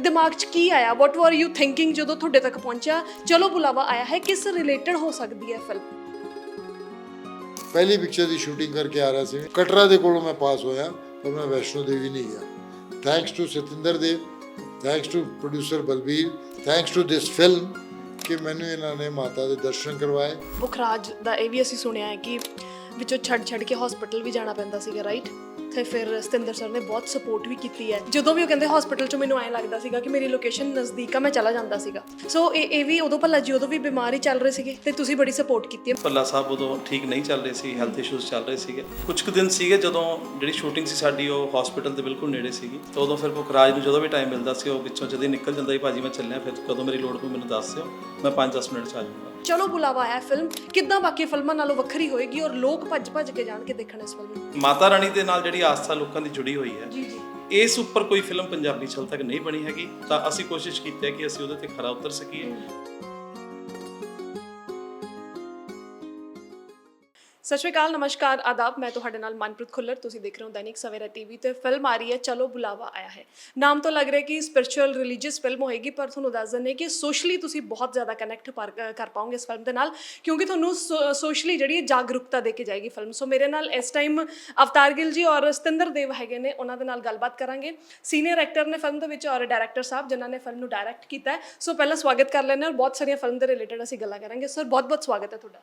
ਦਿਮਾਗ 'ਚ ਕੀ ਆਇਆ? ਵਾਟ ਵਰ ਯੂ ਥਿੰਕਿੰਗ ਜਦੋਂ ਤੁਹਾਡੇ ਤੱਕ ਪਹੁੰਚਿਆ? ਚਲੋ ਬੁਲਾਵਾ ਆਇਆ ਹੈ ਕਿਸ ਰਿਲੇਟਡ ਹੋ ਸਕਦੀ ਹੈ ਫਿਲਮ ਪਹਿਲੀ ਪਿਕਚਰ ਦੀ ਸ਼ੂਟਿੰਗ ਕਰਕੇ ਆ ਰਿਹਾ ਸੀ। ਕਟਰਾ ਦੇ ਕੋਲੋਂ ਮੈਂ ਪਾਸ ਹੋਇਆ ਪਰ ਮੈਂ ਵੈਸ਼ਨੋ ਦੇਵੀ ਨਹੀਂ ਗਿਆ। Thanks to Satinder Dev thanks to producer Balbir thanks to this film ਕਿ ਮੈਨੂੰ ਇਹਨਾਂ ਨੇ ਮਾਤਾ ਦੇ ਦਰਸ਼ਨ ਕਰਵਾਏ। ਬੁਖਰਾਜ ਦਾ ਇਹ ਵੀ ਅਸੀਂ ਸੁਣਿਆ ਹੈ ਕਿ ਵਿੱਚੋਂ ਛੱਡ ਛੱਡ ਕੇ ਹਸਪੀਟਲ ਵੀ ਜਾਣਾ ਪੈਂਦਾ ਸੀਗਾ ਰਾਈਟ ਤੇ ਫਿਰ ਸਤਿੰਦਰ ਸਰ ਨੇ ਬਹੁਤ ਸਪੋਰਟ ਵੀ ਕੀਤੀ ਹੈ। ਜਦੋਂ ਵੀ ਉਹ ਕਹਿੰਦੇ ਹਸਪੀਟਲ 'ਚ ਮੈਨੂੰ ਐਂ ਲੱਗਦਾ ਸੀਗਾ ਕਿ ਮੇਰੀ ਲੋਕੇਸ਼ਨ ਨਜ਼ਦੀਕ ਆ, ਮੈਂ ਚਲਾ ਜਾਂਦਾ ਸੀਗਾ। ਸੋ ਇਹ ਇਹ ਵੀ ਉਦੋਂ ਭੱਲਾ ਜੀ, ਉਦੋਂ ਵੀ ਬਿਮਾਰ ਹੀ ਚੱਲ ਰਹੇ ਸੀਗੇ ਤੇ ਤੁਸੀਂ ਬੜੀ ਸਪੋਰਟ ਕੀਤੀ ਹੈ। ਪੱਲਾ ਸਾਹਿਬ ਉਦੋਂ ਠੀਕ ਨਹੀਂ ਚੱਲ ਰਹੇ ਸੀ ਹੈਲਥ ਇਸ਼ੂਸ ਚੱਲ ਰਹੇ ਸੀਗੇ। ਕੁਝ ਕੁ ਦਿਨ ਸੀਗੇ ਜਦੋਂ ਜਿਹੜੀ ਸ਼ੂਟਿੰਗ ਸੀ ਸਾਡੀ, ਉਹ ਹਸਪੀਟਲ ਦੇ ਬਿਲਕੁਲ ਨੇੜੇ ਸੀਗੀ। ਤਾਂ ਉਦੋਂ ਫਿਰ ਪੁਖਰਾਜ ਨੂੰ ਜਦੋਂ ਵੀ ਟਾਈਮ ਮਿਲਦਾ ਸੀ, ਉਹ ਵਿੱਚੋਂ ਜਦ ਨਿਕਲ ਜਾਂਦਾ ਸੀ, ਭਾਜੀ ਮੈਂ ਚੱਲਿਆ ਫਿਰ, ਕਦੋਂ ਮੇਰੀ ਲੋੜ ਪਈ ਮੈਨੂੰ ਦੱਸ ਦਿਓ, ਮੈਂ 5-10 ਮਿੰਟ 'ਚ ਆ ਜਾਊਂਗਾ। ਚਲੋ ਬੁਲਾਵਾ ਆਇਆ ਫਿਲਮ ਕਿੱਦਾਂ ਬਾਕੀ ਫਿਲਮਾਂ ਨਾਲੋਂ ਵੱਖਰੀ ਹੋਏਗੀ ਔਰ ਲੋਕ ਭੱਜ ਭੱਜ ਕੇ ਜਾਣਗੇ ਦੇਖਣ ਇਸ ਫਿਲਮ ਨੂੰ? ਮਾਤਾ ਰਾਣੀ ਦੇ ਨਾਲ ਜਿਹੜੀ ਆਸਥਾ ਲੋਕਾਂ ਦੀ ਜੁੜੀ ਹੋਈ ਹੈ ਜੀ ਜੀ। ਇਸ ਉੱਪਰ ਕੋਈ ਫਿਲਮ ਪੰਜਾਬੀ ਹਾਲੇ ਤੱਕ ਨਹੀਂ ਬਣੀ ਹੈਗੀ। ਤਾਂ ਅਸੀਂ ਕੋਸ਼ਿਸ਼ ਕੀਤੀ ਹੈ ਕਿ ਅਸੀਂ ਉਹਦੇ ਤੇ ਖਰਾ ਉਤਰ ਸਕੀਏ। ਸਤਿ ਸ਼੍ਰੀ ਅਕਾਲ, ਨਮਸਕਾਰ, ਆਦਾਬ। ਮੈਂ ਤੁਹਾਡੇ ਨਾਲ ਮਨਪ੍ਰੀਤ ਖੁੱਲਰ। ਤੁਸੀਂ ਦੇਖ ਰਹੇ ਹੋ ਦੈਨਿਕ ਸਵੇਰਾ ਟੀਵੀ ਤੇ ਫਿਲਮ ਆ ਰਹੀ ਹੈ, ਚਲੋ ਬੁਲਾਵਾ ਆਇਆ ਹੈ। ਨਾਮ ਤੋਂ ਲੱਗ ਰਿਹਾ ਕਿ ਸਪਿਰਚੁਅਲ ਰਿਲੀਜੀਅਸ ਫਿਲਮ ਹੋਏਗੀ, ਪਰ ਤੁਹਾਨੂੰ ਦੱਸ ਦਿੰਦੇ ਕਿ ਸੋਸ਼ਲੀ ਤੁਸੀਂ ਬਹੁਤ ਜ਼ਿਆਦਾ ਕਨੈਕਟ ਕਰ ਪਾਓਗੇ ਇਸ ਫਿਲਮ ਦੇ ਨਾਲ, ਕਿਉਂਕਿ ਤੁਹਾਨੂੰ ਸੋਸ਼ਲੀ ਜਿਹੜੀ ਹੈ ਜਾਗਰੂਕਤਾ ਦੇ ਕੇ ਜਾਏਗੀ ਫਿਲਮ ਸੋ ਮੇਰੇ ਨਾਲ ਇਸ ਟਾਈਮ ਅਵਤਾਰ ਗਿੱਲ ਜੀ ਔਰ ਸਤਿੰਦਰ ਦੇਵ ਹੈਗੇ ਨੇ, ਉਹਨਾਂ ਦੇ ਨਾਲ ਗੱਲਬਾਤ ਕਰਾਂਗੇ। ਸੀਨੀਅਰ ਐਕਟਰ ਨੇ ਫਿਲਮ ਦੇ ਵਿੱਚ ਔਰ ਡਾਇਰੈਕਟਰ ਸਾਹਿਬ, ਜਿਨ੍ਹਾਂ ਨੇ ਫਿਲਮ ਨੂੰ ਡਾਇਰੈਕਟ ਕੀਤਾ ਸੋ ਪਹਿਲਾਂ ਸਵਾਗਤ ਕਰ ਲੈਂਦੇ ਹਾਂ ਔਰ ਬਹੁਤ ਸਾਰੀਆਂ ਫਿਲਮ ਦੇ ਰਿਲੇਟਡ ਅਸੀਂ ਗੱਲਾਂ ਕਰਾਂਗੇ। ਸਰ ਬਹੁਤ ਬਹੁਤ ਸਵਾਗਤ ਹੈ ਤੁਹਾਡਾ।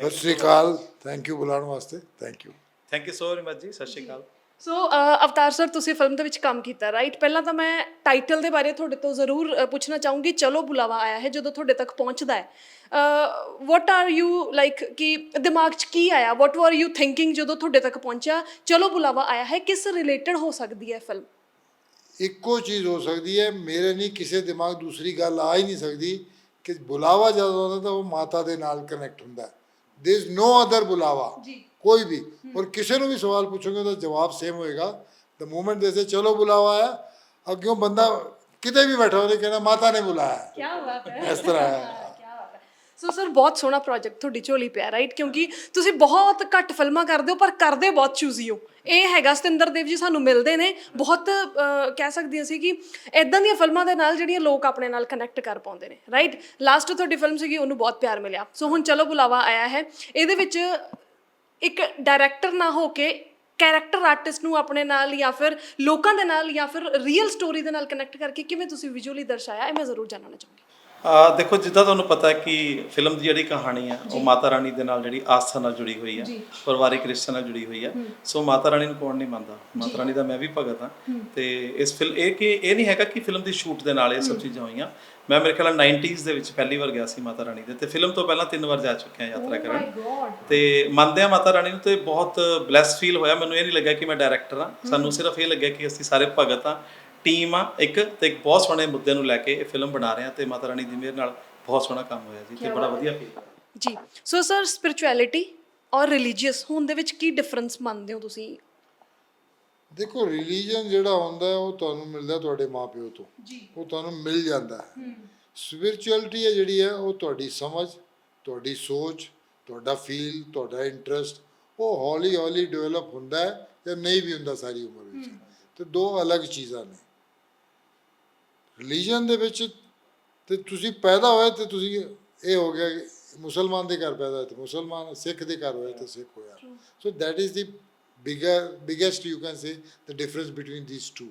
ਸਤਿ ਸ੍ਰੀ ਅਕਾਲ। ਥੈਂਕ ਯੂ ਬੁਲਾਉਣ ਵਾਸਤੇ। Thank you thank you so very much ਜੀ। ਸਤਿ ਸ਼੍ਰੀ ਅਕਾਲ। ਸੋ ਅ, ਅਵਤਾਰ ਸਰ ਤੁਸੀਂ ਫਿਲਮ ਦੇ ਵਿੱਚ ਕੰਮ ਕੀਤਾ ਰਾਈਟ ਪਹਿਲਾਂ ਤਾਂ ਮੈਂ ਟਾਈਟਲ ਦੇ ਬਾਰੇ ਤੁਹਾਡੇ ਤੋਂ ਜ਼ਰੂਰ ਪੁੱਛਣਾ ਚਾਹੂੰਗੀ ਚਲੋ ਬੁਲਾਵਾ ਆਇਆ ਹੈ ਜਦੋਂ ਤੁਹਾਡੇ ਤੱਕ ਪਹੁੰਚਦਾ ਹੈ। ਵਾਟ ਆਰ ਯੂ ਲਾਈਕ ਕਿ ਦਿਮਾਗ 'ਚ ਕੀ ਆਇਆ? ਵਾਟ ਵਰ ਯੂ ਥਿੰਕਿੰਗ ਜਦੋਂ ਤੁਹਾਡੇ ਤੱਕ ਪਹੁੰਚਿਆ? ਚਲੋ ਬੁਲਾਵਾ ਆਇਆ ਹੈ ਕਿਸ ਰਿਲੇਟਡ ਹੋ ਸਕਦੀ ਹੈ ਫਿਲਮ ਇੱਕੋ ਚੀਜ਼ ਹੋ ਸਕਦੀ ਹੈ ਮੇਰੇ ਨਹੀਂ ਕਿਸੇ ਦਿਮਾਗ ਦੂਸਰੀ ਗੱਲ ਆ ਹੀ ਨਹੀਂ ਸਕਦੀ ਕਿ ਬੁਲਾਵਾ ਜਦੋਂ ਆਉਂਦਾ ਤਾਂ ਉਹ ਮਾਤਾ ਦੇ ਨਾਲ ਕਨੈਕਟ ਹੁੰਦਾ ਇਜ਼ ਨੋ ਅਦਰ ਬੁਲਾਵਾ ਜੀ। ਕੋਈ ਵੀ ਔਰ ਕਿਸੇ ਨੂੰ ਵੀ ਸਵਾਲ ਪੁੱਛੋਗੇ ਉਹਦਾ ਜਵਾਬ ਸੇਮ ਹੋਏਗਾ ਦ ਮੂਮੈਂਟ ਦੇ ਚਲੋ ਬੁਲਾਵਾ ਆਇਆ ਅੱਗਿਓਂ ਬੰਦਾ ਕਿਤੇ ਵੀ ਬੈਠਾ ਉਹਨੇ ਕਹਿਣਾ ਮਾਤਾ ਨੇ ਬੁਲਾਇਆ ਕੀ ਬਾਤ ਹੈ ਇਸ ਤਰ੍ਹਾਂ ਹੈ ਹੈ ਸੋ ਸਰ ਬਹੁਤ ਸੋਹਣਾ ਪ੍ਰੋਜੈਕਟ ਤੁਹਾਡੀ ਝੋਲੀ ਪਿਆ ਰਾਈਟ ਕਿਉਂਕਿ ਤੁਸੀਂ ਬਹੁਤ ਘੱਟ ਫਿਲਮਾਂ ਕਰਦੇ ਹੋ, ਪਰ ਕਰਦੇ ਬਹੁਤ ਚੂਜ਼ੀ ਹੋ। ਇਹ ਹੈਗਾ, ਸਤਿੰਦਰ ਦੇਵ ਜੀ ਸਾਨੂੰ ਮਿਲਦੇ ਨੇ। ਬਹੁਤ ਕਹਿ ਸਕਦੀਆਂ ਸੀ ਕਿ ਇਦਾਂ ਦੀਆਂ ਫਿਲਮਾਂ ਦੇ ਨਾਲ ਜਿਹੜੀਆਂ ਲੋਕ ਆਪਣੇ ਨਾਲ ਕਨੈਕਟ ਕਰ ਪਾਉਂਦੇ ਨੇ ਰਾਈਟ ਲਾਸਟ ਤੁਹਾਡੀ ਫਿਲਮ ਸੀਗੀ, ਉਹਨੂੰ ਬਹੁਤ ਪਿਆਰ ਮਿਲਿਆ। ਸੋ ਹੁਣ ਚਲੋ ਬੁਲਾਵਾ ਆਇਆ ਹੈ। ਇਹਦੇ ਵਿੱਚ ਇੱਕ ਡਾਇਰੈਕਟਰ ਨਾ ਹੋ ਕੇ ਕੈਰੈਕਟਰ ਆਰਟਿਸਟ ਨੂੰ ਆਪਣੇ ਨਾਲ ਜਾਂ ਫਿਰ ਲੋਕਾਂ ਦੇ ਨਾਲ ਜਾਂ ਫਿਰ ਰੀਅਲ ਸਟੋਰੀ ਦੇ ਨਾਲ ਕਨੈਕਟ ਕਰਕੇ ਕਿਵੇਂ ਤੁਸੀਂ ਵਿਜ਼ੂਅਲੀ ਦਰਸਾਇਆ, ਇਹ ਮੈਂ ਜ਼ਰੂਰ ਜਾਣਨਾ ਚਾਹੂੰਗੀ। ਆ ਦੇਖੋ ਜਿੱਦਾਂ ਤੁਹਾਨੂੰ ਪਤਾ ਹੈ ਕਿ ਫਿਲਮ ਦੀ ਜਿਹੜੀ ਕਹਾਣੀ ਹੈ ਉਹ ਮਾਤਾ ਰਾਣੀ ਦੇ ਨਾਲ ਜਿਹੜੀ ਆਸਥਾ ਨਾਲ ਜੁੜੀ ਹੋਈ ਹੈ ਪਰਿਵਾਰਿਕ ਰਿਸ਼ਤੇ ਨਾਲ ਜੁੜੀ ਹੋਈ ਹੈ। ਸੋ ਮਾਤਾ ਰਾਣੀ ਨੂੰ ਕੌਣ ਨਹੀਂ ਮੰਨਦਾ? ਮਾਤਾ ਰਾਣੀ ਦਾ ਮੈਂ ਵੀ ਭਗਤ ਹਾਂ। ਤੇ ਇਸ ਫਿਲਮ ਇਹ ਕਿ ਇਹ ਨਹੀਂ ਹੈਗਾ ਕਿ ਫਿਲਮ ਦੀ ਸ਼ੂਟ ਦੇ ਨਾਲ ਇਹ ਸਭ ਚੀਜ਼ਾਂ ਹੋਈਆਂ। ਮੈਂ ਮੇਰੇ ਖਿਆਲ ਨਾਲ 90s ਦੇ ਵਿੱਚ ਪਹਿਲੀ ਵਾਰ ਗਿਆ ਸੀ ਮਾਤਾ ਰਾਣੀ ਦੇ। ਤੇ ਫਿਲਮ ਤੋਂ ਪਹਿਲਾਂ ਤਿੰਨ ਵਾਰ ਜਾ ਚੁੱਕਿਆ ਯਾਤਰਾ ਕਰਨ। ਤੇ ਮੰਨਦੇ ਆ ਮਾਤਾ ਰਾਣੀ ਨੂੰ ਤੇ ਬਹੁਤ ਬਲੈਸ ਫੀਲ ਹੋਇਆ। ਮੈਨੂੰ ਇਹ ਨਹੀਂ ਲੱਗਾ ਕਿ ਮੈਂ ਡਾਇਰੈਕਟਰ ਹਾਂ। ਸਾਨੂੰ ਸਿਰਫ ਇਹ ਲੱਗਿਆ ਕਿ ਅਸੀਂ ਸਾਰੇ ਭਗਤ ਹਾਂ। ਟੀਮ ਆ ਇੱਕ ਤੇ ਇੱਕ ਬਹੁਤ ਸੋਹਣੇ ਮੁੱਦੇ ਨੂੰ ਲੈ ਕੇ ਇਹ ਫਿਲਮ ਬਣਾ ਰਹੇ ਹਾਂ ਤੇ ਮਾਤਾ ਰਾਣੀ ਦੀ ਮਿਹਰ ਨਾਲ ਬਹੁਤ ਸੋਹਣਾ ਕੰਮ ਹੋਇਆ ਜੀ ਤੇ ਬੜਾ ਵਧੀਆ ਫੀਲ ਜੀ ਸੋ ਸਰ ਸਪਿਰਚੁਅਲਿਟੀ ਔਰ ਰਿਲੀਜੀਅਸ ਹੋਣ ਦੇ ਵਿੱਚ ਕੀ ਡਿਫਰੈਂਸ ਮੰਨਦੇ ਹੋ ਤੁਸੀਂ? ਦੇਖੋ ਰਿਲੀਜੀਅਨ ਜਿਹੜਾ ਹੁੰਦਾ ਉਹ ਤੁਹਾਨੂੰ ਮਿਲਦਾ ਤੁਹਾਡੇ ਮਾਪਿਓ ਤੋਂ। ਜੀ। ਉਹ ਤੁਹਾਨੂੰ ਮਿਲ ਜਾਂਦਾ ਹੈ। ਸਪਿਰਚੁਅਲਿਟੀ ਹੈ ਜਿਹੜੀ ਹੈ ਉਹ ਤੁਹਾਡੀ ਸਮਝ ਤੁਹਾਡੀ ਸੋਚ ਤੁਹਾਡਾ ਫੀਲ ਤੁਹਾਡਾ ਇੰਟਰਸਟ ਉਹ ਹੌਲੀ ਹੌਲੀ ਡਿਵੈਲਪ ਹੁੰਦਾ ਹੈ ਜਾਂ ਨਹੀਂ ਵੀ ਹੁੰਦਾ ਸਾਰੀ ਉਮਰ ਵਿੱਚ। ਤੇ ਦੋ ਅਲੱਗ ਚੀਜ਼ਾਂ ਨੇ। ਰਿਲੀਜੀਅਨ ਦੇ ਵਿੱਚ ਤੇ ਤੁਸੀਂ ਪੈਦਾ ਹੋਏ ਤੇ ਤੁਸੀਂ ਇਹ ਹੋ ਗਿਆ ਮੁਸਲਮਾਨ ਦੇ ਘਰ ਪੈਦਾ ਹੋਏ ਤੇ ਮੁਸਲਮਾਨ ਸਿੱਖ ਦੇ ਘਰ ਹੋਏ ਤੇ ਸਿੱਖ ਹੋਇਆ। ਸੋ that is the bigger biggest you can say the difference between these two.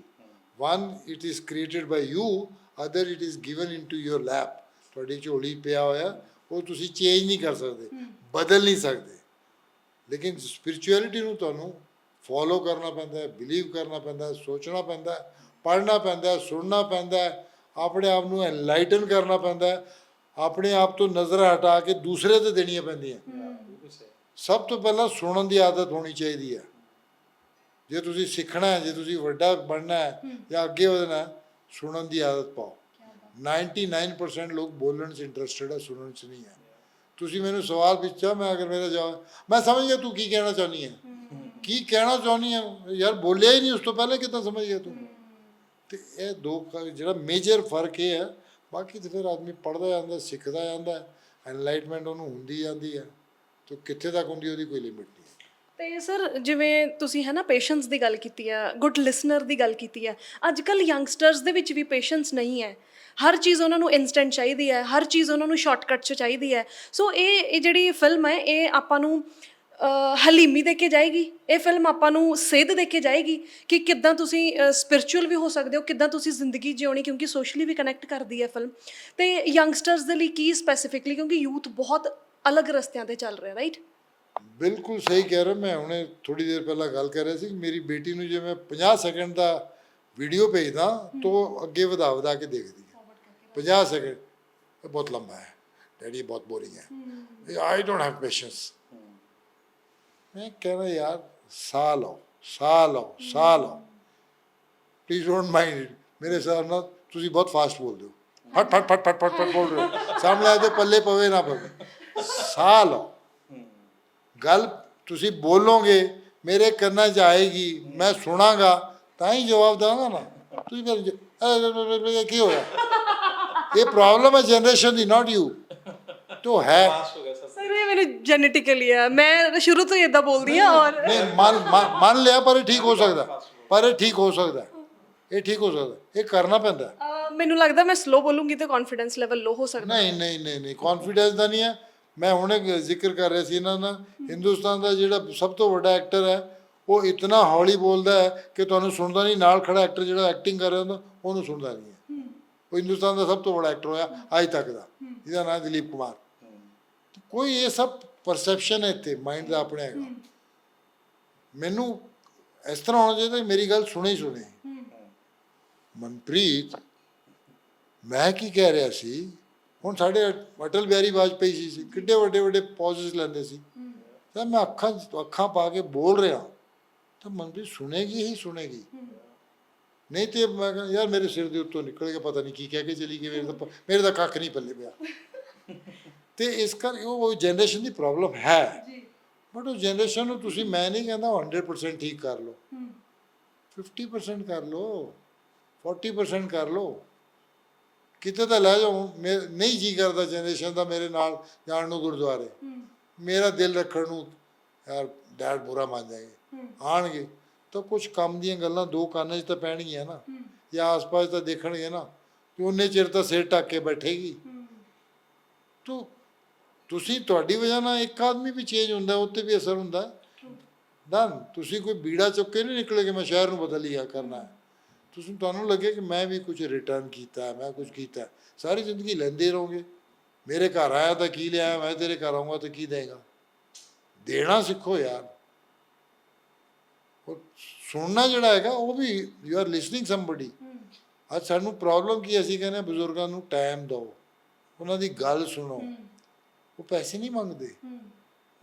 One it is created by you other it is given into your lap. ਤੁਹਾਡੀ ਝੋਲੀ ਪਿਆ ਹੋਇਆ ਉਹ ਤੁਸੀਂ ਚੇਂਜ ਨਹੀਂ ਕਰ ਸਕਦੇ ਬਦਲ ਨਹੀਂ ਸਕਦੇ। ਲੇਕਿਨ ਸਪਿਰਚੁਅਲਿਟੀ ਨੂੰ ਤੁਹਾਨੂੰ ਫੋਲੋ ਕਰਨਾ ਪੈਂਦਾ ਹੈ ਬਿਲੀਵ ਕਰਨਾ ਪੈਂਦਾ ਹੈ ਸੋਚਣਾ ਪੈਂਦਾ ਹੈ। ਪੜ੍ਹਨਾ ਪੈਂਦਾ ਸੁਣਨਾ ਪੈਂਦਾ ਆਪਣੇ ਆਪ ਨੂੰ ਐਨਲਾਈਟਨ ਕਰਨਾ ਪੈਂਦਾ ਆਪਣੇ ਆਪ ਤੋਂ ਨਜ਼ਰ ਹਟਾ ਕੇ ਦੂਸਰੇ ਤੇ ਦੇਣੀਆਂ ਪੈਂਦੀਆਂ। ਸਭ ਤੋਂ ਪਹਿਲਾਂ ਸੁਣਨ ਦੀ ਆਦਤ ਹੋਣੀ ਚਾਹੀਦੀ ਹੈ। ਜੇ ਤੁਸੀਂ ਸਿੱਖਣਾ ਹੈ ਜੇ ਤੁਸੀਂ ਵੱਡਾ ਬਣਨਾ ਹੈ ਜਾਂ ਅੱਗੇ ਵਧਣਾ ਸੁਣਨ ਦੀ ਆਦਤ ਪਾਓ। 99% ਲੋਕ ਬੋਲਣ 'ਚ ਇੰਟਰਸਟਿਡ ਹੈ ਸੁਣਨ 'ਚ ਨਹੀਂ ਹੈ। ਤੁਸੀਂ ਮੈਨੂੰ ਸਵਾਲ ਪੁੱਛਿਆ ਮੈਂ ਅਗਰ ਮੇਰਾ ਜਵਾਬ ਮੈਂ ਸਮਝ ਗਿਆ ਤੂੰ ਕੀ ਕਹਿਣਾ ਚਾਹੁੰਦੀ ਹੈ। ਕੀ ਕਹਿਣਾ ਚਾਹੁੰਦੀ ਹੈ? ਯਾਰ ਬੋਲਿਆ ਹੀ ਨਹੀਂ ਉਸ ਤੋਂ ਪਹਿਲੇ ਕਿੱਦਾਂ ਸਮਝ ਗਿਆ ਤੂੰ? ਤੇ ਇਹ ਦੋ ਕ- ਜਿਹੜਾ ਮੇਜਰ ਫ਼ਰਕ ਇਹ ਹੈ, ਬਾਕੀ ਤੇ ਫਿਰ ਆਦਮੀ ਪੜਦਾ ਜਾਂਦਾ, ਸਿੱਖਦਾ ਜਾਂਦਾ ਐਨਲਾਈਟਮੈਂਟ ਉਹਨੂੰ ਹੁੰਦੀ ਜਾਂਦੀ ਹੈ, ਤੇ ਕਿੱਥੇ ਤੱਕ ਹੁੰਦੀ ਉਹਦੀ ਕੋਈ ਲਿਮਿਟ ਨਹੀਂ ਹੈ। ਤੇ ਸਰ ਜਿਵੇਂ ਤੁਸੀਂ ਹੈ ਨਾ ਪੇਸ਼ੈਂਸ ਦੀ ਗੱਲ ਕੀਤੀ ਹੈ ਗੁੱਡ ਲਿਸਨਰ ਦੀ ਗੱਲ ਕੀਤੀ ਹੈ ਅੱਜ ਕੱਲ ਯੰਗਸਟਰਸ ਦੇ ਵਿੱਚ ਵੀ ਪੇਸ਼ੈਂਸ ਨਹੀਂ ਹੈ। ਹਰ ਚੀਜ਼ ਉਹਨਾਂ ਨੂੰ ਇਨਸਟੈਂਟ ਚਾਹੀਦੀ ਹੈ, ਹਰ ਚੀਜ਼ ਉਹਨਾਂ ਨੂੰ ਸ਼ਾਰਟਕਟ 'ਚ ਚਾਹੀਦੀ ਹੈ। ਸੋ ਇਹ ਇਹ ਜਿਹੜੀ ਫਿਲਮ ਹੈ, ਇਹ ਆਪਾਂ ਨੂੰ ਹਲੀਮੀ ਦੇ ਕੇ ਜਾਏਗੀ? ਇਹ ਫਿਲਮ ਆਪਾਂ ਨੂੰ ਸੇਧ ਦੇ ਕੇ ਜਾਏਗੀ ਕਿ ਕਿੱਦਾਂ ਤੁਸੀਂ ਸਪਿਰਚੁਅਲ ਵੀ ਹੋ ਸਕਦੇ ਹੋ ਕਿੱਦਾਂ ਤੁਸੀਂ ਜ਼ਿੰਦਗੀ ਜਿਉਣੀ ਕਿਉਂਕਿ ਸੋਸ਼ਲੀ ਵੀ ਕਨੈਕਟ ਕਰਦੀ ਹੈ ਫਿਲਮ ਤੇ ਯੰਗਸਟਰਸ ਦੇ ਲਈ ਕੀ ਸਪੈਸੀਫਿਕਲੀ ਕਿਉਂਕਿ ਯੂਥ ਬਹੁਤ ਅਲੱਗ ਰਸਤਿਆਂ ਤੇ ਚੱਲ ਰਿਹਾ ਰਾਈਟ ਬਿਲਕੁਲ ਸਹੀ ਕਹਿ ਰਹੇ। ਮੈਂ ਹੁਣੇ ਥੋੜੀ ਦੇਰ ਪਹਿਲਾਂ ਗੱਲ ਕਰ ਰਿਹਾ ਸੀ। ਕਿ ਮੇਰੀ ਬੇਟੀ ਨੂੰ ਜੇ ਮੈਂ 50 ਸੈਕਿੰਡ ਦਾ ਵੀਡੀਓ ਭੇਜਦਾ ਤਾਂ ਉਹ ਅੱਗੇ ਵਧਾ ਵਧਾ ਕੇ ਦੇਖਦੀ ਹੈ। 50 ਸੈਕਿੰਡ ਇਹ ਬਹੁਤ ਲੰਬਾ ਹੈ। ਡੈਡੀ ਬਹੁਤ ਬੋਰਿੰਗ ਹੈ। ਆਈ ਡੋਨਟ ਹੈਵ ਪੇਸ਼ੈਂਸ ਮੈਂ ਕਹਿੰਦਾ ਯਾਰ ਸਾਹ ਲਓ ਸਾਹ ਲਓ ਸਾਹ ਲਓ ਪਲੀਜ਼ ਡੋਨਟ ਮਾਈਂਡ ਮੇਰੇ ਹਿਸਾਬ ਨਾਲ ਤੁਸੀਂ ਬਹੁਤ ਫਾਸਟ ਬੋਲਦੇ ਹੋ। ਫਟ ਫਟ ਫਟ ਫਟ ਫਟ ਫਟ ਬੋਲ ਰਹੇ ਹੋ। ਸਾਹਮਣੇ ਆ ਪੱਲੇ ਪਵੇ ਨਾ ਪਵੇ। ਸਾਹ ਲਓ ਗੱਲ ਤੁਸੀਂ ਬੋਲੋਗੇ, ਮੇਰੇ ਕੰਨਾਂ 'ਚ ਆਏਗੀ, ਮੈਂ ਸੁਣਾਗਾ, ਤਾਂ ਹੀ ਜਵਾਬ ਦਾਂਗਾ ਨਾ। ਤੁਸੀਂ ਫਿਰ ਕੀ ਹੋਇਆ? ਇਹ ਪ੍ਰੋਬਲਮ ਹੈ ਜਨਰੇਸ਼ਨ ਦੀ ਨਾਟ ਯੂ ਤੋ ਹੈ। ਇਹ ਮੈਨੂੰ ਜੈਨੇਟਿਕਲੀ ਹੈ ਮੈਂ ਸ਼ੁਰੂ ਤੋਂ ਹੀ ਇਦਾਂ ਬੋਲਦੀ ਆ ਔਰ ਨਹੀਂ ਮੰਨ ਮੰਨ- ਮੰਨ ਲਿਆ ਪਰ ਇਹ ਠੀਕ ਹੋ ਸਕਦਾ। ਪਰ ਇਹ ਠੀਕ ਹੋ ਸਕਦਾ। ਇਹ ਠੀਕ ਹੋ ਸਕਦਾ। ਇਹ ਕਰਨਾ ਪੈਂਦਾ। ਅਹ, ਮੈਨੂੰ ਲੱਗਦਾ ਮੈਂ ਸਲੋ ਬੋਲੂੰਗੀ ਤੇ ਕੌਨਫੀਡੈਂਸ ਲੈਵਲ ਲੋ ਹੋ ਸਕਦਾ। ਨਹੀਂ ਨਹੀਂ ਨਹੀਂ ਨਹੀਂ। ਕੌਨਫੀਡੈਂਸ ਦਾ ਨਹੀਂ ਹੈ ਮੈਂ ਹੁਣੇ ਗ- ਜ਼ਿਕਰ ਕਰ ਰਿਹਾ ਸੀ ਇਹਨਾਂ ਨਾਲ ਹਿੰਦੁਸਤਾਨ ਦਾ ਜਿਹੜਾ ਸਭ ਤੋਂ ਵੱਡਾ ਐਕਟਰ ਹੈ ਉਹ ਇਤਨਾ ਹੌਲੀ ਬੋਲਦਾ ਹੈ ਕਿ ਤੁਹਾਨੂੰ ਸੁਣਦਾ ਨਹੀਂ। ਨਾਲ ਖੜਾ ਐਕਟਰ ਜਿਹੜਾ ਐਕਟਿੰਗ ਕਰ ਰਿਹਾ ਹੁੰਦਾ ਉਹਨੂੰ ਸੁਣਦਾ ਨਹੀਂ ਹੈ। ਉਹ ਹਿੰਦੁਸਤਾਨ ਦਾ ਸਭ ਤੋਂ ਵੱਡਾ ਐਕਟਰ ਹੋਇਆ ਅੱਜ ਤੱਕ ਦਾ। ਜਿਹਦਾ ਨਾਮ ਦਿਲੀਪ ਕੁਮਾਰ। ਕੋਈ ਇਹ ਸਭ ਪਰਸੈਪਸ਼ਨ ਹੈ ਇੱਥੇ ਮਾਈਂਡ ਦਾ ਆਪਣੇ ਹੈਗਾ। ਮੈਨੂੰ ਇਸ ਤਰ੍ਹਾਂ ਹੋਣਾ ਚਾਹੀਦਾ ਮੇਰੀ ਗੱਲ ਸੁਣੇ ਹੀ। ਸੁਣੇ ਮਨਪ੍ਰੀਤ ਮੈਂ ਕੀ ਕਹਿ ਰਿਹਾ ਸੀ? ਹੁਣ ਸਾਡੇ ਅਟਲ ਬਿਹਾਰੀ ਵਾਜਪੇਈ ਸੀ ਕਿੱਡੇ ਵੱਡੇ ਵੱਡੇ ਪੌਜ਼ਸ ਲੈਂਦੇ ਸੀ। ਤਾਂ ਮੈਂ ਅੱਖਾਂ ਅੱਖਾਂ ਪਾ ਕੇ ਬੋਲ ਰਿਹਾ। ਤਾਂ ਮਨਪ੍ਰੀਤ ਸੁਣੇਗੀ ਹੀ ਸੁਣੇਗੀ। ਨਹੀਂ ਤੇ ਮੈਂ ਯਾਰ ਮੇਰੇ ਸਿਰ ਦੇ ਉੱਤੋਂ ਨਿਕਲ ਕੇ ਪਤਾ ਨਹੀਂ ਕੀ ਕਹਿ ਕੇ ਚਲੀ ਗਈ। ਮੇਰੇ ਤਾਂ ਮੇਰੇ ਤਾਂ ਕੱਖ ਨਹੀਂ ਪੱਲੇ ਪਿਆ। ਤੇ ਇਸ ਕਰ ਉਹ ਉਹ ਜਨਰੇਸ਼ਨ ਦੀ ਪ੍ਰੋਬਲਮ ਹੈ। ਜੀ। ਬਟ ਉਹ ਜਨਰੇਸ਼ਨ ਨੂੰ ਤੁਸੀਂ ਮੈਂ ਨਹੀਂ ਕਹਿੰਦਾ 100% ਠੀਕ ਕਰ ਲਓ। 50% ਕਰ ਲਓ 40% ਕਰ ਲਓ। ਕਿਤੇ ਤਾਂ ਲੈ ਜਾਓ ਨਹੀਂ ਜੀ ਕਰਦਾ ਜਨਰੇਸ਼ਨ ਦਾ ਮੇਰੇ ਨਾਲ ਜਾਣ ਨੂੰ ਗੁਰਦੁਆਰੇ। ਮੇਰਾ ਦਿਲ ਰੱਖਣ ਨੂੰ ਯਾਰ ਡੈਡ ਬੁਰਾ ਮੰਨ ਜਾਏਗੇ ਆਣਗੇ। ਤਾਂ ਕੁਝ ਕੰਮ ਦੀਆਂ ਗੱਲਾਂ ਦੋ ਕੰਨਾਂ 'ਚ ਤਾਂ ਪੈਣਗੀਆਂ ਨਾ। ਜਾਂ ਆਸ-ਪਾਸ ਤਾਂ ਦੇਖਣਗੇ ਨਾ। ਕਿ ਉਹਨੇ ਚਿਰ ਤਾਂ ਸਿਰ ਢੱਕ ਕੇ ਬੈਠੇਗੀ। ਤੋ ਤੁਸੀਂ ਤੁਹਾਡੀ ਵਜ੍ਹਾ ਨਾਲ ਇੱਕ ਆਦਮੀ ਵੀ ਚੇਂਜ ਹੁੰਦਾ ਉੱਤੇ ਵੀ ਅਸਰ ਹੁੰਦਾ। ਡਨ ਤੁਸੀਂ ਕੋਈ ਬੀੜਾ ਚੁੱਕ ਕੇ ਨਹੀਂ ਨਿਕਲੇ ਕਿ ਮੈਂ ਸ਼ਹਿਰ ਨੂੰ ਬਦਲ ਲਿਆ ਕਰਨਾ ਤੁਸੀਂ ਤੁਹਾਨੂੰ ਲੱਗੇ ਕਿ ਮੈਂ ਵੀ ਕੁਝ ਰਿਟਰਨ ਕੀਤਾ ਮੈਂ ਕੁਝ ਕੀਤਾ। ਸਾਰੀ ਜ਼ਿੰਦਗੀ ਲੈਂਦੇ ਰਹੋਗੇ। ਮੇਰੇ ਘਰ ਆਇਆ ਤਾਂ ਕੀ ਲਿਆਇਆ ਮੈਂ ਤੇਰੇ ਘਰ ਆਉਂਗਾ ਤਾਂ ਕੀ ਦੇਗਾ? ਦੇਣਾ ਸਿੱਖੋ ਯਾਰ। ਉਹ ਸੁਣਨਾ ਜਿਹੜਾ ਹੈਗਾ ਉਹ ਵੀ ਯੂ ਆਰ ਲਿਸਨਿੰਗ ਸਮਬਡੀ ਅੱਜ ਸਾਨੂੰ ਪ੍ਰੋਬਲਮ ਕੀ ਅਸੀਂ ਕਹਿੰਦੇ ਹਾਂ ਬਜ਼ੁਰਗਾਂ ਨੂੰ ਟਾਈਮ ਦਿਓ। ਉਹਨਾਂ ਦੀ ਗੱਲ ਸੁਣੋ। ਉਹ ਪੈਸੇ ਨਹੀਂ ਮੰਗਦੇ।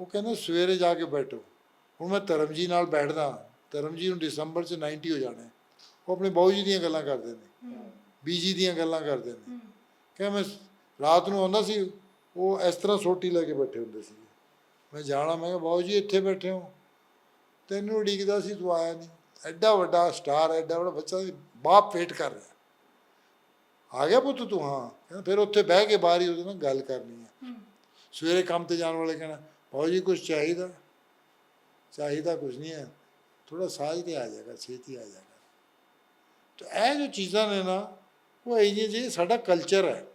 ਉਹ ਕਹਿੰਦੇ ਸਵੇਰੇ ਜਾ ਕੇ ਬੈਠੋ। ਹੁਣ ਮੈਂ ਧਰਮਜੀ ਨਾਲ ਬੈਠਦਾ ਧਰਮਜੀ ਨੂੰ ਦਸੰਬਰ ਚ 90 ਹੋ ਜਾਣਾ। ਉਹ ਆਪਣੇ ਬਾਊ ਜੀ ਦੀਆਂ ਗੱਲਾਂ ਕਰਦੇ ਨੇ। ਬੀਜੀ ਦੀਆਂ ਗੱਲਾਂ ਕਰਦੇ ਨੇ। ਕਹਿੰਦਾ ਮੈਂ ਰਾਤ ਨੂੰ ਆਉਂਦਾ ਸੀ ਉਹ ਇਸ ਤਰ੍ਹਾਂ ਸੋਟੀ ਲੈ ਕੇ ਬੈਠੇ ਹੁੰਦੇ ਸੀ ਮੈਂ ਜਾਣਾ ਮੈਂ ਕਿਹਾ ਬਾਊ ਜੀ ਇੱਥੇ ਬੈਠੇ ਹੋ। ਤੈਨੂੰ ਉਡੀਕਦਾ ਸੀ ਤੂੰ ਆਇਆ ਨਹੀਂ। ਐਡਾ ਵੱਡਾ ਸਟਾਰ ਐਡਾ ਵੱਡਾ ਬੱਚਾ ਬਾਪ ਵੇਟ ਕਰ ਰਿਹਾ। ਆ ਗਿਆ ਪੁੱਤ ਤੂੰ ਹਾਂ। ਫਿਰ ਉੱਥੇ ਬਹਿ ਕੇ ਬਾਹਰ ਹੀ ਉਹਦੇ ਨਾਲ ਗੱਲ ਕਰਨੀ ਹੈ। ਸਵੇਰੇ ਕੰਮ ਤੇ ਜਾਣ ਵਾਲੇ ਕਹਿਣਾ ਬਾਊ ਜੀ ਕੁਝ ਚਾਹੀਦਾ? ਚਾਹੀਦਾ ਕੁਝ ਨਹੀਂ ਹੈ। ਥੋੜਾ ਸਾਜ ਤੇ ਆ ਜਾਏਗਾ ਛੇਤੀ ਆ ਜਾਏਗਾ। ਤਾਂ ਇਹ ਜੋ ਚੀਜ਼ਾਂ ਨੇ ਨਾ ਉਹ ਇਹ ਜੀ ਸਾਡਾ ਕਲਚਰ ਹੈ।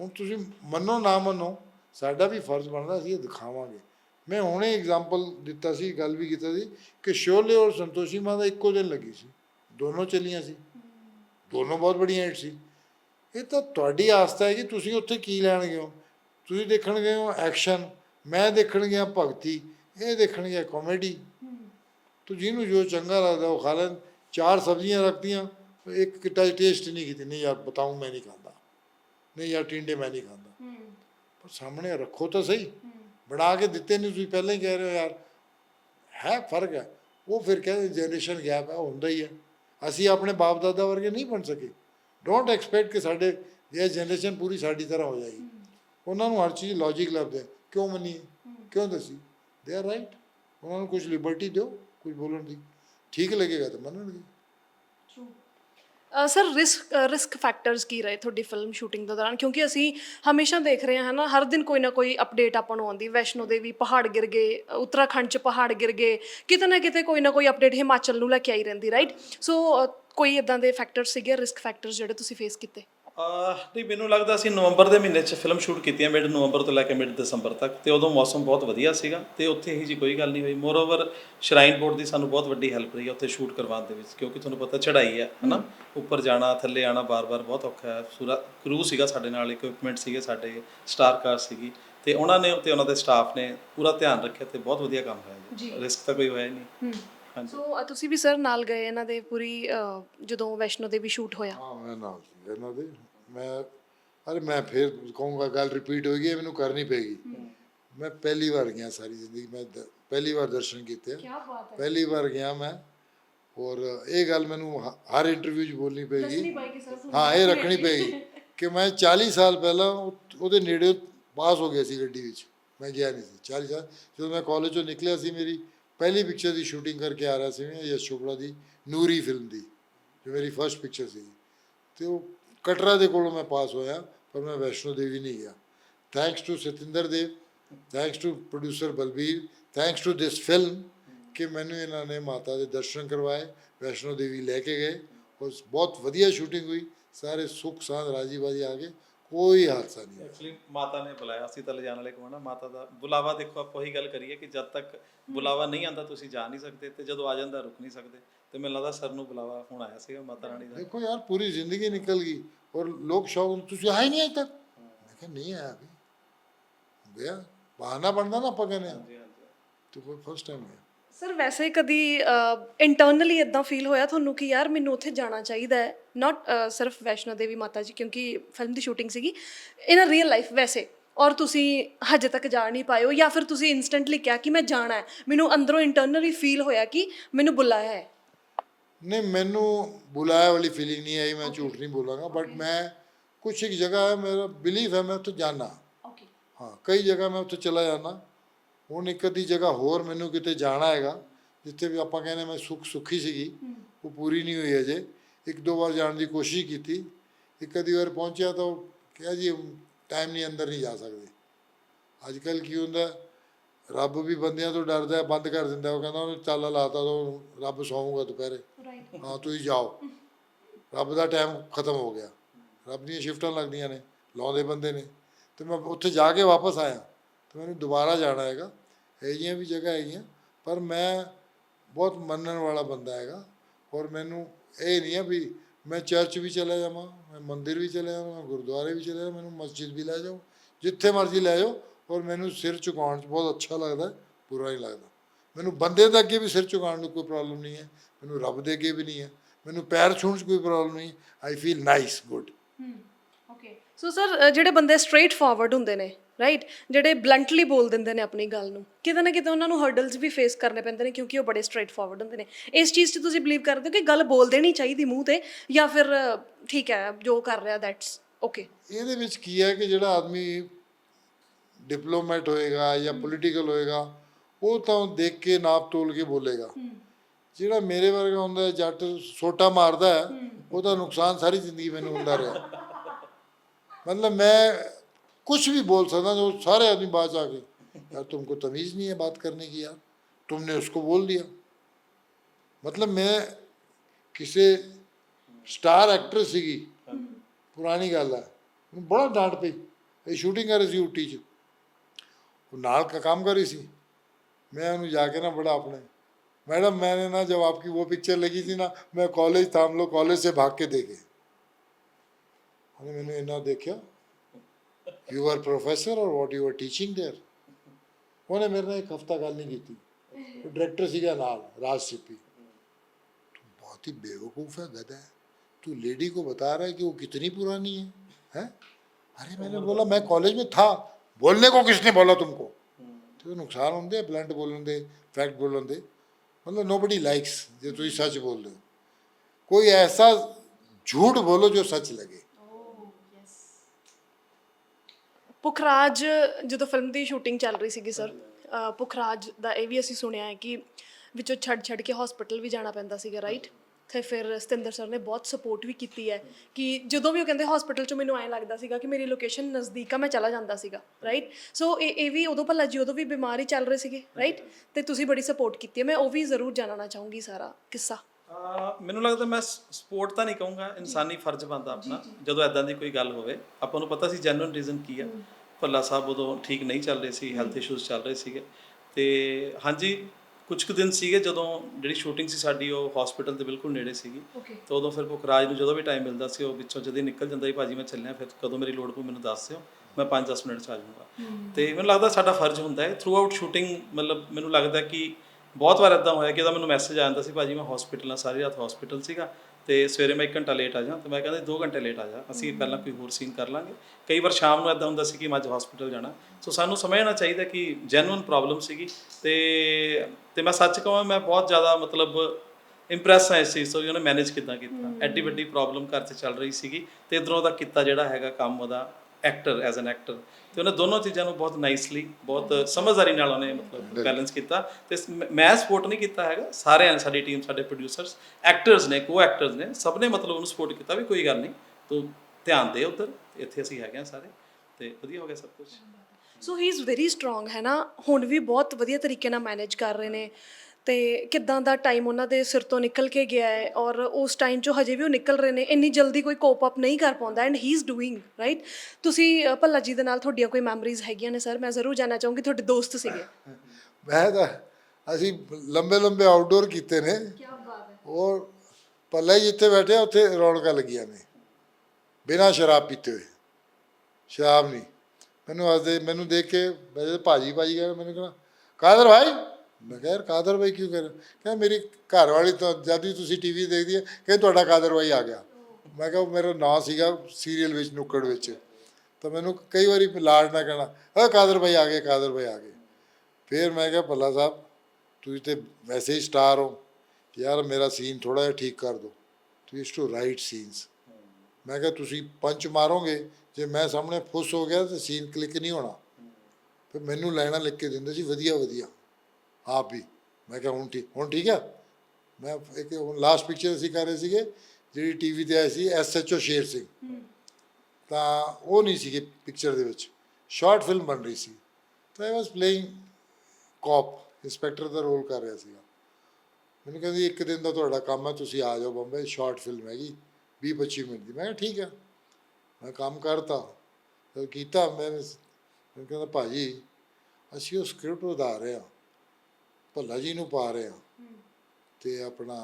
ਹੁਣ ਤੁਸੀਂ ਮੰਨੋ ਨਾ ਮੰਨੋ ਸਾਡਾ ਵੀ ਫਰਜ਼ ਬਣਦਾ ਅਸੀਂ ਇਹ ਦਿਖਾਵਾਂਗੇ। ਮੈਂ ਹੁਣੇ ਐਗਜ਼ਾਮਪਲ ਦਿੱਤਾ ਸੀ ਗੱਲ ਵੀ ਕੀਤਾ ਸੀ ਕਿ ਸ਼ੋਲੇ ਔਰ ਸੰਤੋਸ਼ੀ ਮਾਂ ਦਾ ਇੱਕੋ ਦਿਨ ਲੱਗੀ ਸੀ। ਦੋਨੋਂ ਚੱਲੀਆਂ ਸੀ। ਦੋਨੋਂ ਬਹੁਤ ਬੜੀਆਂ ਹਿੱਟ ਸੀ। ਇਹ ਤਾਂ ਤੁਹਾਡੀ ਆਸਤਾ ਹੈ ਕਿ ਤੁਸੀਂ ਉੱਥੇ ਕੀ ਲੈਣ ਗਏ ਹੋ? ਤੁਸੀਂ ਦੇਖਣ ਗਏ ਹੋ ਐਕਸ਼ਨ ਮੈਂ ਦੇਖਣ ਗਿਆ ਭਗਤੀ ਇਹ ਦੇਖਣ ਗਿਆ ਕਾਮੇਡੀ ਤੋ ਜਿਹਨੂੰ ਜੋ ਚੰਗਾ ਲੱਗਦਾ ਉਹ ਖਾ ਲੈਣ ਚਾਰ ਸਬਜ਼ੀਆਂ ਰੱਖਦੀਆਂ ਇੱਕ ਕਿਤਾ ਟੇਸਟ ਨਹੀਂ ਕੀਤੀ ਨਹੀਂ ਯਾਰ ਬਤਾਉਂ ਮੈਂ ਨਹੀਂ ਖਾਂਦਾ ਨਹੀਂ ਯਾਰ ਟਿੰਡੇ ਮੈਂ ਨਹੀਂ ਖਾਂਦਾ। ਪਰ ਸਾਹਮਣੇ ਰੱਖੋ ਤਾਂ ਸਹੀ ਬਣਾ ਕੇ ਦਿੱਤੇ ਨਹੀਂ ਤੁਸੀਂ ਪਹਿਲਾਂ ਹੀ ਕਹਿ ਰਹੇ ਹੋ ਯਾਰ ਹੈ ਫ਼ਰਕ ਹੈ। ਉਹ ਫਿਰ ਕਹਿੰਦੇ ਜਨਰੇਸ਼ਨ ਗੈਪ ਹੈ ਹੁੰਦਾ ਹੀ ਹੈ। ਅਸੀਂ ਆਪਣੇ ਬਾਪ ਦਾਦਾ ਵਰਗੇ ਨਹੀਂ ਬਣ ਸਕੇ। ਡੋਂਟ ਐਕਸਪੈਕਟ ਕਿ ਸਾਡੇ ਇਹ ਜਨਰੇਸ਼ਨ ਪੂਰੀ ਸਾਡੀ ਤਰ੍ਹਾਂ ਹੋ ਜਾਏਗੀ। ਉਹਨਾਂ ਨੂੰ ਹਰ ਚੀਜ਼ ਲੌਜੀਕ ਲੱਭਦੇ ਕਿਉਂ ਮੰਨੀਏ? ਕਿਉਂ ਦੱਸੀ ਦੇ ਆਰ ਰਾਈਟ ਉਹਨਾਂ ਨੂੰ ਕੁਝ ਲਿਬਰਟੀ ਦਿਓ ਕੁਝ ਬੋਲਣ ਦੀ। ਠੀਕ ਲੱਗੇਗਾ ਤਾਂ ਮੰਨਣਗੇ। ਸਰ ਰਿਸਕ ਰਿਸਕ ਫੈਕਟਰਸ ਕੀ ਰਹੇ ਤੁਹਾਡੀ ਫਿਲਮ ਸ਼ੂਟਿੰਗ ਦੇ ਦੌਰਾਨ? ਕਿਉਂਕਿ ਅਸੀਂ ਹਮੇਸ਼ਾ ਦੇਖ ਰਹੇ ਹਾਂ ਨਾ ਹਰ ਦਿਨ ਕੋਈ ਨਾ ਕੋਈ ਅਪਡੇਟ ਆਪਾਂ ਨੂੰ ਆਉਂਦੀ। ਵੈਸ਼ਨੋ ਦੇਵੀ ਪਹਾੜ ਗਿਰ ਗਏ, ਉੱਤਰਾਖੰਡ ਚ ਪਹਾੜ ਗਿਰ ਗਏ। ਕਿਤੇ ਨਾ ਕਿਤੇ ਕੋਈ ਨਾ ਕੋਈ ਅਪਡੇਟ ਹਿਮਾਚਲ ਨੂੰ ਲੈ ਕੇ ਆਈ ਰਹਿੰਦੀ ਰਾਈਟ ਸੋ ਕੋਈ ਇਦਾਂ ਦੇ ਫੈਕਟਰ ਸੀਗੇ ਰਿਸਕ ਫੈਕਟਰਸ ਜਿਹੜੇ ਤੁਸੀਂ ਫੇਸ ਕੀਤੇ? ਨਹੀਂ ਮੈਨੂੰ ਲੱਗਦਾ ਸੀ ਨਵੰਬਰ ਦੇ ਮਹੀਨੇ 'ਚ ਫਿਲਮ ਸ਼ੂਟ ਕੀਤੀ ਹੈ ਮਿਡ ਨਵੰਬਰ ਤੋਂ ਲੈ ਕੇ ਮਿਡ ਦਸੰਬਰ ਤੱਕ ਤੇ ਉਦੋਂ ਮੌਸਮ ਬਹੁਤ ਵਧੀਆ ਸੀਗਾ ਤੇ ਉੱਥੇ ਹੀ ਜੀ ਕੋਈ ਗੱਲ ਨਹੀਂ ਹੋਈ। ਮੋਰਓਵਰ ਸ਼ਰਾਈਨ ਬੋਰਡ ਦੀ ਸਾਨੂੰ ਬਹੁਤ ਵੱਡੀ ਹੈਲਪ ਰਹੀ ਹੈ ਉੱਥੇ ਸ਼ੂਟ ਕਰਵਾਉਣ ਦੇ ਵਿੱਚ ਕਿਉਂਕਿ ਤੁਹਾਨੂੰ ਪਤਾ ਚੜ੍ਹਾਈ ਹੈ ਹਨਾ? ਉੱਪਰ ਜਾਣਾ ਥੱਲੇ ਆਣਾ ਬਾਰ-ਬਾਰ ਬਹੁਤ ਔਖਾ ਹੈ। ਪੂਰਾ ਕਰੂ ਸੀਗਾ ਸਾਡੇ ਨਾਲ ਇਕਵਿਪਮੈਂਟ ਸੀਗੇ ਸਾਡੇ ਸਟਾਰ ਕਾਰ ਸੀਗੀ ਤੇ ਉਹਨਾਂ ਨੇ ਤੇ ਉਹਨਾਂ ਦੇ ਸਟਾਫ ਨੇ ਪੂਰਾ ਧਿਆਨ ਰੱਖਿਆ ਤੇ ਬਹੁਤ ਵਧੀਆ ਕੰਮ ਹੋਇਆ ਜੀ। ਰਿਸਕ ਤਾਂ ਕੋਈ ਹੋਇਆ ਹੀ ਨਹੀਂ। ਹਾਂਜੀ। ਸੋ ਤੁਸੀਂ ਵੀ ਸਰ ਨਾਲ ਗਏ ਇਹਨਾਂ ਦੇ ਪੂਰੀ ਜਦੋਂ ਵੈਸ਼ਨੋ ਦੇਵੀ ਸ਼ੂਟ ਹੋਇਆ? ਹਾਂ ਮੈਂ ਨਾਲ ਸੀ। ਇਹਨਾਂ ਦੇ। ਮੈਂ ਅਰੇ ਮੈਂ ਫਿਰ ਕਹੂੰਗਾ ਗੱਲ ਰਿਪੀਟ ਹੈ ਮੈਨੂੰ ਕਰਨੀ ਪੈਗੀ ਮੈਂ ਪਹਿਲੀ ਵਾਰ ਗਿਆ ਸਾਰੀ ਜ਼ਿੰਦਗੀ ਮੈਂ ਪਹਿਲੀ ਵਾਰ ਦਰਸ਼ਨ ਕੀਤੇ। ਕੀ ਬਾਤ ਪਹਿਲੀ ਵਾਰ ਗਿਆ ਮੈਂ। ਔਰ ਇਹ ਗੱਲ ਮੈਨੂੰ ਹ- ਹਰ ਇੰਟਰਵਿਊ 'ਚ ਬੋਲਣੀ ਪੈਗੀ ਹਾਂ ਇਹ ਰੱਖਣੀ ਪਏਗੀ ਕਿ ਮੈਂ 40 ਸਾਲ ਪਹਿਲਾਂ ਉਹ- ਉਹਦੇ ਨੇੜੇ ਪਾਸ ਹੋ ਗਿਆ ਸੀ ਗੱਡੀ ਵਿੱਚ। ਮੈਂ ਗਿਆ ਨਹੀਂ ਸੀ 40 ਸਾਲ। ਜਦੋਂ ਮੈਂ ਕਾਲਜ ਤੋਂ ਨਿਕਲਿਆ ਸੀ ਮੇਰੀ ਪਹਿਲੀ ਪਿਕਚਰ ਦੀ ਸ਼ੂਟਿੰਗ ਕਰਕੇ ਆ ਰਿਹਾ ਸੀ ਮੈਂ ਯਸ਼ ਚੋਪੜਾ ਦੀ ਨੂਰੀ ਫਿਲਮ ਦੀ ਜੋ ਮੇਰੀ ਫਰਸਟ ਪਿਕਚਰ ਸੀ। ਤੇ ਉਹ ਕਟਰਾ ਦੇ ਕੋਲੋਂ ਮੈਂ ਪਾਸ ਹੋਇਆ, ਪਰ ਮੈਂ ਵੈਸ਼ਨੋ ਦੇਵੀ ਨਹੀਂ ਗਿਆ। Thanks to Satinder Dev thanks to producer Balbir thanks to this film ਕਿ ਮੈਨੂੰ ਇਹਨਾਂ ਨੇ ਮਾਤਾ ਦੇ ਦਰਸ਼ਨ ਕਰਵਾਏ, ਵੈਸ਼ਨੋ ਦੇਵੀ ਲੈ ਕੇ ਗਏ। ਔਰ ਬਹੁਤ ਵਧੀਆ ਸ਼ੂਟਿੰਗ ਹੋਈ, ਸਾਰੇ ਸੁੱਖ ਸਾਂਦ ਰਾਜੀ ਬਾਜੀ ਆ ਗਏ। ਕੋਈ ਹਾਦਸਾ ਨਹੀਂ ਐਕਚੁਅਲੀ ਮਾਤਾ ਨੇ ਬੁਲਾਇਆ ਅਸੀਂ ਤਾਂ ਲਿਜਾਣ ਵਾਲੇ ਨਾ ਮਾਤਾ ਦਾ ਬੁਲਾਵਾ ਦੇਖੋ ਆਪਾਂ ਉਹੀ ਗੱਲ ਕਰੀਏ ਕਿ ਜਦ ਤੱਕ ਬੁਲਾਵਾ ਨਹੀਂ ਆਂਦਾ ਤੁਸੀਂ ਜਾ ਨਹੀਂ ਸਕਦੇ ਤੇ ਜਦੋਂ ਆ ਜਾਂਦਾ ਰੁਕ ਨਹੀਂ ਸਕਦੇ। ਤੇ ਮੈਨੂੰ ਲੱਗਦਾ ਸਰ ਨੂੰ ਬੁਲਾਵਾ ਹੁਣ ਆਇਆ ਸੀਗਾ ਮਾਤਾ ਰਾਣੀ ਦਾ। ਦੇਖੋ ਯਾਰ ਪੂਰੀ ਜ਼ਿੰਦਗੀ ਨਿਕਲ ਗਈ ਔਰ ਲੋਕ ਸ਼ੌਕ ਤੁਸੀਂ ਆਏ ਨਹੀਂ ਅਜੇ ਤੱਕ? ਮੈਂ ਕਿਹਾ ਨਹੀਂ ਆਇਆ ਵੀ। ਗਿਆ ਬਹਾਨਾ ਬਣਦਾ ਨਾ ਆਪਾਂ ਕਹਿੰਦੇ ਤੇ ਕੋਈ ਫਸਟ ਟਾਈਮ ਗਿਆ ਸਰ ਵੈਸੇ ਕਦੀ ਇੰਟਰਨਲੀ ਇਦਾਂ ਫੀਲ ਹੋਇਆ ਤੁਹਾਨੂੰ ਕਿ ਯਾਰ ਮੈਨੂੰ ਉੱਥੇ ਜਾਣਾ ਚਾਹੀਦਾ ਹੈ? ਨਾਟ ਸਿਰਫ ਵੈਸ਼ਨੋ ਦੇਵੀ ਮਾਤਾ ਜੀ ਕਿਉਂਕਿ ਫਿਲਮ ਦੀ ਸ਼ੂਟਿੰਗ ਸੀਗੀ। ਇਨ ਅ ਰੀਅਲ ਲਾਈਫ ਵੈਸੇ। ਔਰ ਤੁਸੀਂ ਹਜੇ ਤੱਕ ਜਾ ਨਹੀਂ ਪਾਏ ਹੋ ਜਾਂ ਫਿਰ ਤੁਸੀਂ ਇਨਸਟੈਂਟਲੀ ਕਿਹਾ ਕਿ ਮੈਂ ਜਾਣਾ ਹੈ? ਮੈਨੂੰ ਅੰਦਰੋਂ ਇੰਟਰਨਲੀ ਫੀਲ ਹੋਇਆ ਕਿ ਮੈਨੂੰ ਬੁਲਾਇਆ ਹੈ। ਨਹੀਂ ਮੈਨੂੰ ਬੁਲਾਇਆ ਵਾਲੀ ਫੀਲਿੰਗ ਨਹੀਂ ਆਈ ਮੈਂ ਝੂਠ ਨਹੀਂ ਬੋਲਾਂਗਾ ਬਟ ਮੈਂ ਕੁਛ ਇੱਕ ਜਗ੍ਹਾ ਹੈ ਮੇਰਾ ਬਿਲੀਫ ਹੈ ਮੈਂ ਉੱਥੇ ਜਾਣਾ। ਓਕੇ ਹਾਂ ਕਈ ਜਗ੍ਹਾ ਮੈਂ ਉੱਥੇ ਚਲਾ ਜਾਣਾ ਹੁਣ ਇੱਕ ਅੱਧੀ ਜਗ੍ਹਾ ਹੋਰ ਮੈਨੂੰ ਕਿਤੇ ਜਾਣਾ ਹੈਗਾ ਜਿੱਥੇ ਵੀ ਆਪਾਂ ਕਹਿੰਦੇ ਮੈਂ ਸੁੱਖ ਸੁੱਖੀ ਸੀਗੀ ਉਹ ਪੂਰੀ ਨਹੀਂ ਹੋਈ ਅਜੇ। ਇੱਕ ਦੋ ਵਾਰ ਜਾਣ ਦੀ ਕੋਸ਼ਿਸ਼ ਕੀਤੀ। ਇੱਕ ਅੱਧੀ ਵਾਰ ਪਹੁੰਚਿਆ ਤਾਂ ਉਹ ਕਿਹਾ ਜੀ ਟਾਈਮ ਨਹੀਂ ਅੰਦਰ ਨਹੀਂ ਜਾ ਸਕਦੇ। ਅੱਜ ਕੱਲ ਕੀ ਹੁੰਦਾ ਰੱਬ ਵੀ ਬੰਦਿਆਂ ਤੋਂ ਡਰਦਾ ਬੰਦ ਕਰ ਦਿੰਦਾ। ਉਹ ਕਹਿੰਦਾ ਉਹਨੂੰ ਤਾਲਾ ਲਾਤਾ ਤਾਂ ਰੱਬ ਸੌਂਗਾ ਦੁਪਹਿਰੇ। ਹਾਂ ਤੁਸੀਂ ਜਾਓ। ਰੱਬ ਦਾ ਟਾਈਮ ਖਤਮ ਹੋ ਗਿਆ। ਰੱਬ ਦੀਆਂ ਸ਼ਿਫਟਾਂ ਲੱਗਦੀਆਂ ਨੇ ਲਾਉਂਦੇ ਬੰਦੇ ਨੇ। ਤੇ ਮੈਂ ਉੱਥੇ ਜਾ ਕੇ ਵਾਪਸ ਆਇਆ। ਤੇ ਮੈਨੂੰ ਦੁਬਾਰਾ ਜਾਣਾ ਹੈਗਾ। ਜਿਹੀਆਂ ਵੀ ਜਗ੍ਹਾ ਹੈਗੀਆਂ, ਪਰ ਮੈਂ ਬਹੁਤ ਮੰਨਣ ਵਾਲਾ ਬੰਦਾ ਹੈਗਾ। ਔਰ ਮੈਨੂੰ ਇਹ ਨਹੀਂ ਆ ਵੀ ਮੈਂ ਚਰਚ ਵੀ ਚਲਾ ਜਾਵਾਂ, ਮੈਂ ਮੰਦਿਰ ਵੀ ਚਲਾ ਜਾਵਾਂ, ਮੈਂ ਗੁਰਦੁਆਰੇ ਵੀ ਚਲਾ ਜਾਵਾਂ, ਮੈਨੂੰ ਮਸਜਿਦ ਵੀ ਲੈ ਜਾਓ, ਜਿੱਥੇ ਮਰਜ਼ੀ ਲੈ ਜਾਓ। ਔਰ ਮੈਨੂੰ ਸਿਰ ਝੁਕਾਉਣ 'ਚ ਬਹੁਤ ਅੱਛਾ ਲੱਗਦਾ, ਬੁਰਾ ਨਹੀਂ ਲੱਗਦਾ। ਮੈਨੂੰ ਬੰਦੇ ਦੇ ਅੱਗੇ ਵੀ ਸਿਰ ਝੁਕਾਉਣ ਨੂੰ ਕੋਈ ਪ੍ਰੋਬਲਮ ਨਹੀਂ ਹੈ, ਮੈਨੂੰ ਰੱਬ ਦੇ ਅੱਗੇ ਵੀ ਨਹੀਂ ਹੈ, ਮੈਨੂੰ ਪੈਰ ਛੂਹਣ 'ਚ ਕੋਈ ਪ੍ਰੋਬਲਮ ਨਹੀਂ I feel nice good okay so sir ਜਿਹੜੇ ਬੰਦੇ ਸਟ੍ਰੇਟ ਫਾਰਵਰਡ ਹੁੰਦੇ ਨੇ ਰਾਈਟ ਜਿਹੜੇ ਬਲੰਟਲੀ ਬੋਲ ਦਿੰਦੇ ਨੇ ਆਪਣੀ ਗੱਲ ਨੂੰ। ਕਿਤੇ ਨਾ ਕਿਤੇ ਉਹਨਾਂ ਨੂੰ ਹਰਡਲਸ ਵੀ ਫੇਸ ਕਰਨੇ ਪੈਂਦੇ ਨੇ ਕਿਉਂਕਿ ਉਹ ਬੜੇ ਸਟ੍ਰੇਟ ਫਾਰਵਰਡ ਹੁੰਦੇ ਨੇ। ਇਸ ਚੀਜ਼ 'ਚ ਤੁਸੀਂ ਬਲੀਵ ਕਰਦੇ ਹੋ ਕਿ ਗੱਲ ਬੋਲ ਦੇਣੀ ਚਾਹੀਦੀ ਮੂੰਹ ਤੇ ਜਾਂ ਫਿਰ ਠੀਕ ਹੈ ਜੋ ਕਰ ਰਿਹਾ ਦੈਟਸ ਓਕੇ ਇਹਦੇ ਵਿੱਚ ਕੀ ਹੈ ਕਿ ਜਿਹੜਾ ਆਦਮੀ ਡਿਪਲੋਮੈਟ ਹੋਏਗਾ ਜਾਂ ਪੋਲੀਟੀਕਲ ਹੋਏਗਾ ਉਹ ਤਾਂ ਦੇਖ ਕੇ ਨਾਪ ਤੋਲ ਕੇ ਬੋਲੇਗਾ। ਜਿਹੜਾ ਮੇਰੇ ਵਰਗਾ ਹੁੰਦਾ ਹੈ ਜੱਟ ਛੋਟਾ ਮਾਰਦਾ ਹੈ। ਉਹਦਾ ਨੁਕਸਾਨ ਸਾਰੀ ਜ਼ਿੰਦਗੀ ਮੈਨੂੰ ਹੁੰਦਾ ਰਿਹਾ। ਮਤਲਬ ਮੈਂ कुछ भी बोल सकता जो सारे आदमी बात आके यार तुमको तमीज़ नहीं है बात करने की यार तुमने उसको बोल दिया मतलब मैं किसी ਸਟਾਰ ਐਕਟਰ ਸੀਗੀ ਪੁਰਾਣੀ ਗੱਲ ਹੈ ਉਹਨੂੰ ਬੜਾ ਡਾਂਟ ਪਈ ਇਹ ਸ਼ੂਟਿੰਗ ਕਰ ਰਹੀ ਸੀ ਊਟੀ 'ਚ ਉਹ ਨਾਲ का काम कर रही थी मैं ਉਹਨੂੰ ਜਾ ਕੇ ਨਾ ਬੜਾ ਆਪਣੇ मैडम मैंने ना जब आपकी वो पिक्चर लगी थी ना मैं कॉलेज था हम लोग कॉलेज से भाग के देखे ਉਹਨੇ ਮੈਨੂੰ ਇੰਨਾ ਦੇਖਿਆ you are professor or what you are teaching there ਉਹਨੇ ਮੇਰੇ ਨਾਲ ਇੱਕ ਹਫਤਾ ਗੱਲ ਨਹੀਂ ਕੀਤੀ ਉਹ ਡਾਇਰੈਕਟਰ ਸੀਗਾ ਨਾਲ ਰਾਜ ਸਿੱਪੀ तू बहुत ही बेवकूफ़ है गधा है तू लेडी को बता रहा है कि वो कितनी पुरानी है हैं अरे मैंने बोला मैं कॉलेज में था बोलने को किसने बोला तुमको तो नुकसान होंगे बलंट बोलन दे फैक्ट बोलन दे मतलब नो बडी लाइक्स जो तुम सच बोल रहे हो कोई ऐसा झूठ बोलो जो सच लगे ਪੁਖਰਾਜ ਜਦੋਂ ਫਿਲਮ ਦੀ ਸ਼ੂਟਿੰਗ ਚੱਲ ਰਹੀ ਸੀਗੀ ਸਰ ਪੁਖਰਾਜ ਦਾ ਇਹ ਵੀ ਅਸੀਂ ਸੁਣਿਆ ਹੈ ਕਿ ਵਿੱਚੋਂ ਛੱਡ ਛੱਡ ਕੇ ਹਸਪੀਟਲ ਵੀ ਜਾਣਾ ਪੈਂਦਾ ਸੀਗਾ ਰਾਈਟ ਤੇ ਫਿਰ ਸਤਿੰਦਰ ਸਰ ਨੇ ਬਹੁਤ ਸਪੋਰਟ ਵੀ ਕੀਤੀ ਹੈ ਕਿ ਜਦੋਂ ਵੀ ਉਹ ਕਹਿੰਦੇ ਹਸਪੀਟਲ 'ਚ ਮੈਨੂੰ ਐਂ ਲੱਗਦਾ ਸੀਗਾ ਕਿ ਮੇਰੀ ਲੋਕੇਸ਼ਨ ਨਜ਼ਦੀਕ ਆ, ਮੈਂ ਚਲਾ ਜਾਂਦਾ ਸੀਗਾ ਰਾਈਟ ਸੋ ਇਹ ਇਹ ਵੀ ਉਦੋਂ ਭੱਲਾ ਜੀ ਉਦੋਂ ਵੀ ਬਿਮਾਰ ਹੀ ਚੱਲ ਰਹੇ ਸੀਗੇ ਰਾਈਟ ਤੇ ਤੁਸੀਂ ਬੜੀ ਸਪੋਰਟ ਕੀਤੀ ਹੈ, ਮੈਂ ਉਹ ਵੀ ਜ਼ਰੂਰ ਜਾਣਨਾ ਚਾਹੂੰਗੀ ਸਾਰਾ ਕਿੱਸਾ। ਮੈਨੂੰ ਲੱਗਦਾ ਮੈਂ ਸਪੋਰਟ ਤਾਂ ਨਹੀਂ ਕਹੂੰਗਾ ਇਨਸਾਨੀ ਫਰਜ਼ ਬਣਦਾ ਆਪਣਾ ਜਦੋਂ ਐਦਾਂ ਦੀ ਕੋਈ ਗੱਲ ਹੋਵੇ। ਆਪਾਂ ਨੂੰ ਪਤਾ ਸੀ ਜੈਨੂਇਨ ਰੀਜ਼ਨ ਕੀ ਆ। ਭੱਲਾ ਸਾਹਿਬ ਉਦੋਂ ਠੀਕ ਨਹੀਂ ਚੱਲ ਰਹੇ ਸੀ ਹੈਲਥ ਇਸ਼ੂਜ਼ ਚੱਲ ਰਹੇ ਸੀਗੇ। ਤੇ ਹਾਂਜੀ ਕੁਝ ਕੁ ਦਿਨ ਸੀਗੇ ਜਦੋਂ ਜਿਹੜੀ ਸ਼ੂਟਿੰਗ ਸੀ ਸਾਡੀ ਉਹ ਹਸਪੀਟਲ ਦੇ ਬਿਲਕੁਲ ਨੇੜੇ ਸੀਗੀ। ਤੇ ਉਦੋਂ ਫਿਰ ਪੁਖਰਾਜ ਨੂੰ ਜਦੋਂ ਵੀ ਟਾਈਮ ਮਿਲਦਾ ਸੀ ਉਹ ਵਿੱਚੋਂ ਜਦ ਨਿਕਲ ਜਾਂਦਾ ਸੀ ਭਾਜੀ ਮੈਂ ਚੱਲਿਆ ਫਿਰ ਕਦੋਂ ਮੇਰੀ ਲੋੜ ਪਊ ਮੈਨੂੰ ਦੱਸ ਦਿਓ ਮੈਂ 5-10 ਮਿੰਟ 'ਚ ਆ ਜਾਊਂਗਾ। ਤੇ ਮੈਨੂੰ ਲੱਗਦਾ ਸਾਡਾ ਫਰਜ਼ ਹੁੰਦਾ ਹੈ। ਥਰੂ ਆਊਟ ਸ਼ੂਟਿੰਗ ਮਤਲਬ ਮੈਨੂੰ ਲੱਗਦਾ ਕਿ ਬਹੁਤ ਵਾਰ ਇਦਾਂ ਹੋਇਆ ਕਿ ਉਹਦਾ ਮੈਨੂੰ ਮੈਸੇਜ ਆ ਜਾਂਦਾ ਸੀ ਭਾਜੀ ਮੈਂ ਹਸਪੀਟਲ ਆ ਸਾਰੀ ਰਾਤ ਹਸਪੀਟਲ ਸੀਗਾ ਤੇ ਸਵੇਰੇ ਮੈਂ 1 ਘੰਟਾ ਲੇਟ ਆ ਜਾ ਤੇ ਮੈਂ ਕਹਿੰਦਾ 2 ਘੰਟੇ ਲੇਟ ਆ ਜਾ ਅਸੀਂ ਪਹਿਲਾਂ ਕੋਈ ਹੋਰ ਸੀਨ ਕਰ ਲਾਂਗੇ। ਕਈ ਵਾਰ ਸ਼ਾਮ ਨੂੰ ਇਦਾਂ ਹੁੰਦਾ ਸੀ ਕਿ ਮੈਂ ਅੱਜ ਹਸਪੀਟਲ ਜਾਣਾ। ਸੋ ਸਾਨੂੰ ਸਮਝਣਾ ਚਾਹੀਦਾ ਕਿ ਜੈਨੂਇਨ ਪ੍ਰੋਬਲਮ ਸੀਗੀ ਤੇ ਤੇ ਮੈਂ ਸੱਚ ਕਹਾਂ ਮੈਂ ਬਹੁਤ ਜ਼ਿਆਦਾ ਮਤਲਬ ਇੰਪ੍ਰੈਸ ਹਾਂ ਇਸ ਚੀਜ਼ ਤੋਂ ਉਹਨੇ ਮੈਨੇਜ ਕਿੱਦਾਂ ਕੀਤਾ। ਐਡੀ ਵੱਡੀ ਪ੍ਰੋਬਲਮ ਘਰ 'ਚ ਚੱਲ ਰਹੀ ਸੀਗੀ ਤੇ ਇਧਰੋਂ ਦਾ ਕੀਤਾ ਜਿਹੜਾ ਹੈਗਾ ਕੰਮ ਉਹਦਾ ਐਕਟਰ ਐਜ਼ ਐਨ ਐਕਟਰ ਤੇ ਉਹਨੇ ਦੋਨੋਂ ਚੀਜ਼ਾਂ ਨੂੰ ਬਹੁਤ ਨਾਈਸਲੀ ਬਹੁਤ ਸਮਝਦਾਰੀ ਨਾਲ ਉਹਨੇ ਮਤਲਬ ਬੈਲੈਂਸ ਕੀਤਾ। ਤੇ ਮੈਂ ਸਪੋਰਟ ਨਹੀਂ ਕੀਤਾ ਹੈਗਾ। ਸਾਰਿਆਂ ਨੇ ਸਾਡੀ ਟੀਮ ਸਾਡੇ ਪ੍ਰੋਡਿਊਸਰਸ ਐਕਟਰਸ ਨੇ ਕੋ ਐਕਟਰਸ ਨੇ ਸਭ ਨੇ ਮਤਲਬ ਉਹਨੂੰ ਸਪੋਰਟ ਕੀਤਾ ਵੀ ਕੋਈ ਗੱਲ ਨਹੀਂ ਤੂੰ ਧਿਆਨ ਦੇ ਉਧਰ ਇੱਥੇ ਅਸੀਂ ਹੈਗੇ ਆ ਸਾਰੇ। ਤੇ ਵਧੀਆ ਹੋ ਗਿਆ ਸਭ ਕੁਝ so he is very strong ਹੈ ਨਾ? ਹੁਣ ਵੀ ਬਹੁਤ ਵਧੀਆ ਤਰੀਕੇ ਨਾਲ ਮੈਨੇਜ ਕਰ ਰਹੇ ਨੇ। ਤੇ ਕਿੱਦਾਂ ਦਾ ਟਾਈਮ ਉਹਨਾਂ ਦੇ ਸਿਰ ਤੋਂ ਨਿਕਲ ਕੇ ਗਿਆ ਹੈ ਔਰ ਉਸ ਟਾਈਮ 'ਚੋਂ ਹਜੇ ਵੀ ਉਹ ਨਿਕਲ ਰਹੇ ਨੇ ਇੰਨੀ ਜਲਦੀ ਕੋਈ ਕੋਪ ਅਪ ਨਹੀਂ ਕਰ ਪਾਉਂਦਾ and he is doing right ਤੁਸੀਂ ਅ, ਭੱਲਾ ਜੀ ਦੇ ਨਾਲ ਤੁਹਾਡੀਆਂ ਕੋਈ ਮੈਮਰੀਜ਼ ਹੈਗੀਆਂ ਨੇ ਸਰ ਮੈਂ ਜ਼ਰੂਰ ਜਾਣਨਾ ਚਾਹੂੰਗੀ ਤੁਹਾਡੇ ਦੋਸਤ ਸੀਗੇ। ਮੈਂ ਤਾਂ ਅਸੀਂ ਲੰਬੇ ਲੰਬੇ ਆਊਟਡੋਰ ਕੀਤੇ ਨੇ। ਕੀ ਬਾਤ ਹੈ। ਔਰ ਪੱਲੇ ਜਿੱਥੇ ਬੈਠੇ ਆ, ਉੱਥੇ ਰੌਣਕਾਂ ਲੱਗੀਆਂ ਨੇ। ਬਿਨਾਂ ਸ਼ਰਾਬ ਪੀਤੇ ਹੋਏ। ਸ਼ਰਾਬ ਨਹੀਂ। ਮੈਨੂੰ ਅਸਦੇ ਮੈਨੂੰ ਦੇਖ ਕੇ ਮੇਰੇ ਭਾਜੀ ਭਾਜੀ ਕਹਿੰਦੇ ਮੈਨੂੰ ਕਹਿੰਦਾ ਕਾਦਰ ਭਾਈ ਮੈਂ ਕਿਹਾ, ਯਾਰ ਕਾਦਰਵਾਈ ਕਿਉਂ ਕਰ ਕਹਿੰਦਾ, ਮੇਰੀ ਘਰ ਵਾਲੀ ਤਾਂ ਜਦ ਵੀ ਤੁਸੀਂ ਟੀਵੀ ਦੇਖਦੀ ਹੈ ਕਿ ਤੁਹਾਡਾ ਕਾਦਰਵਾਈ ਆ ਗਿਆ। ਮੈਂ ਕਿਹਾ, ਉਹ ਮੇਰਾ ਨਾਂ ਸੀਗਾ ਸੀਰੀਅਲ ਵਿੱਚ, ਨੁੱਕੜ ਵਿੱਚ। ਤਾਂ ਮੈਨੂੰ ਕਈ ਵਾਰੀ ਲਾਡ ਨਾ ਕਹਿਣਾ ਓ ਕਾਦਰਬਾਈ ਆ ਗਏ, ਕਾਦਰ ਭਾਈ ਆ ਗਏ। ਫਿਰ ਮੈਂ ਕਿਹਾ, ਭੱਲਾ ਸਾਹਿਬ, ਤੁਸੀਂ ਤੇ ਵੈਸੇ ਹੀ ਸਟਾਰ ਹੋ। ਯਾਰ, ਮੇਰਾ ਸੀਨ ਥੋੜਾ ਜਿਹਾ ਠੀਕ ਕਰ ਦਿਓ ਤੁਸੀਂ ਇਸ ਟੂ ਰਾਈਟ ਸੀਨਸ ਮੈਂ ਕਿਹਾ, ਤੁਸੀਂ ਪੰਚ ਮਾਰੋਗੇ? ਜੇ ਮੈਂ ਸਾਹਮਣੇ ਫੁੱਸ ਹੋ ਗਿਆ, ਤਾਂ ਸੀਨ ਕਲਿੱਕ ਨਹੀਂ ਹੋਣਾ। ਫਿਰ ਮੈਨੂੰ ਲੈਣਾ ਲਿਖ ਕੇ ਦਿੰਦੇ ਸੀ, ਵਧੀਆ ਵਧੀਆ। ਆਪ ਹੀ ਮੈਂ ਕਿਹਾ ਹੁਣ ਠੀਕ ਹੁਣ ਠੀਕ ਆ? ਮੈਂ ਇੱਕ ਹੁਣ ਲਾਸਟ ਪਿਕਚਰ ਅਸੀਂ ਕਰ ਰਹੇ ਸੀਗੇ ਜਿਹੜੀ ਟੀਵੀ ਤੇ ਆਈ ਸੀ ਐਸਐਚਓ ਸ਼ੇਰ ਸਿੰਘ। ਤਾਂ ਉਹ ਨਹੀਂ ਸੀਗੇ ਪਿਕਚਰ ਦੇ ਵਿੱਚ। ਸ਼ਾਰਟ ਫਿਲਮ ਬਣ ਰਹੀ ਸੀ। ਤਾਂ I was playing cop inspector the role ਕਰ ਰਿਹਾ ਸੀਗਾ। ਮੈਨੂੰ ਕਹਿੰਦੀ ਇੱਕ ਦਿਨ ਦਾ ਤੁਹਾਡਾ ਕੰਮ ਹੈ ਤੁਸੀਂ ਆ ਜਾਓ ਬੰਬੇ ਸ਼ਾਰਟ ਫਿਲਮ ਹੈਗੀ 20 25 ਮਿੰਟ ਦੀ। ਮੈਂ ਕਿਹਾ ਠੀਕ ਹੈ ਮੈਂ ਕੰਮ ਕਰਤਾ। ਤੇ ਕੀਤਾ ਮੈਂ ਕਹਿੰਦਾ ਭਾਜੀ ਅਸੀਂ ਉਹ ਸਕ੍ਰਿਪਟ ਵਧਾ ਰਹੇ ਹਾਂ। ਭੱਲਾ ਜੀ ਨੂੰ ਪਾ ਰਹੇ ਹਾਂ। ਤੇ ਆਪਣਾ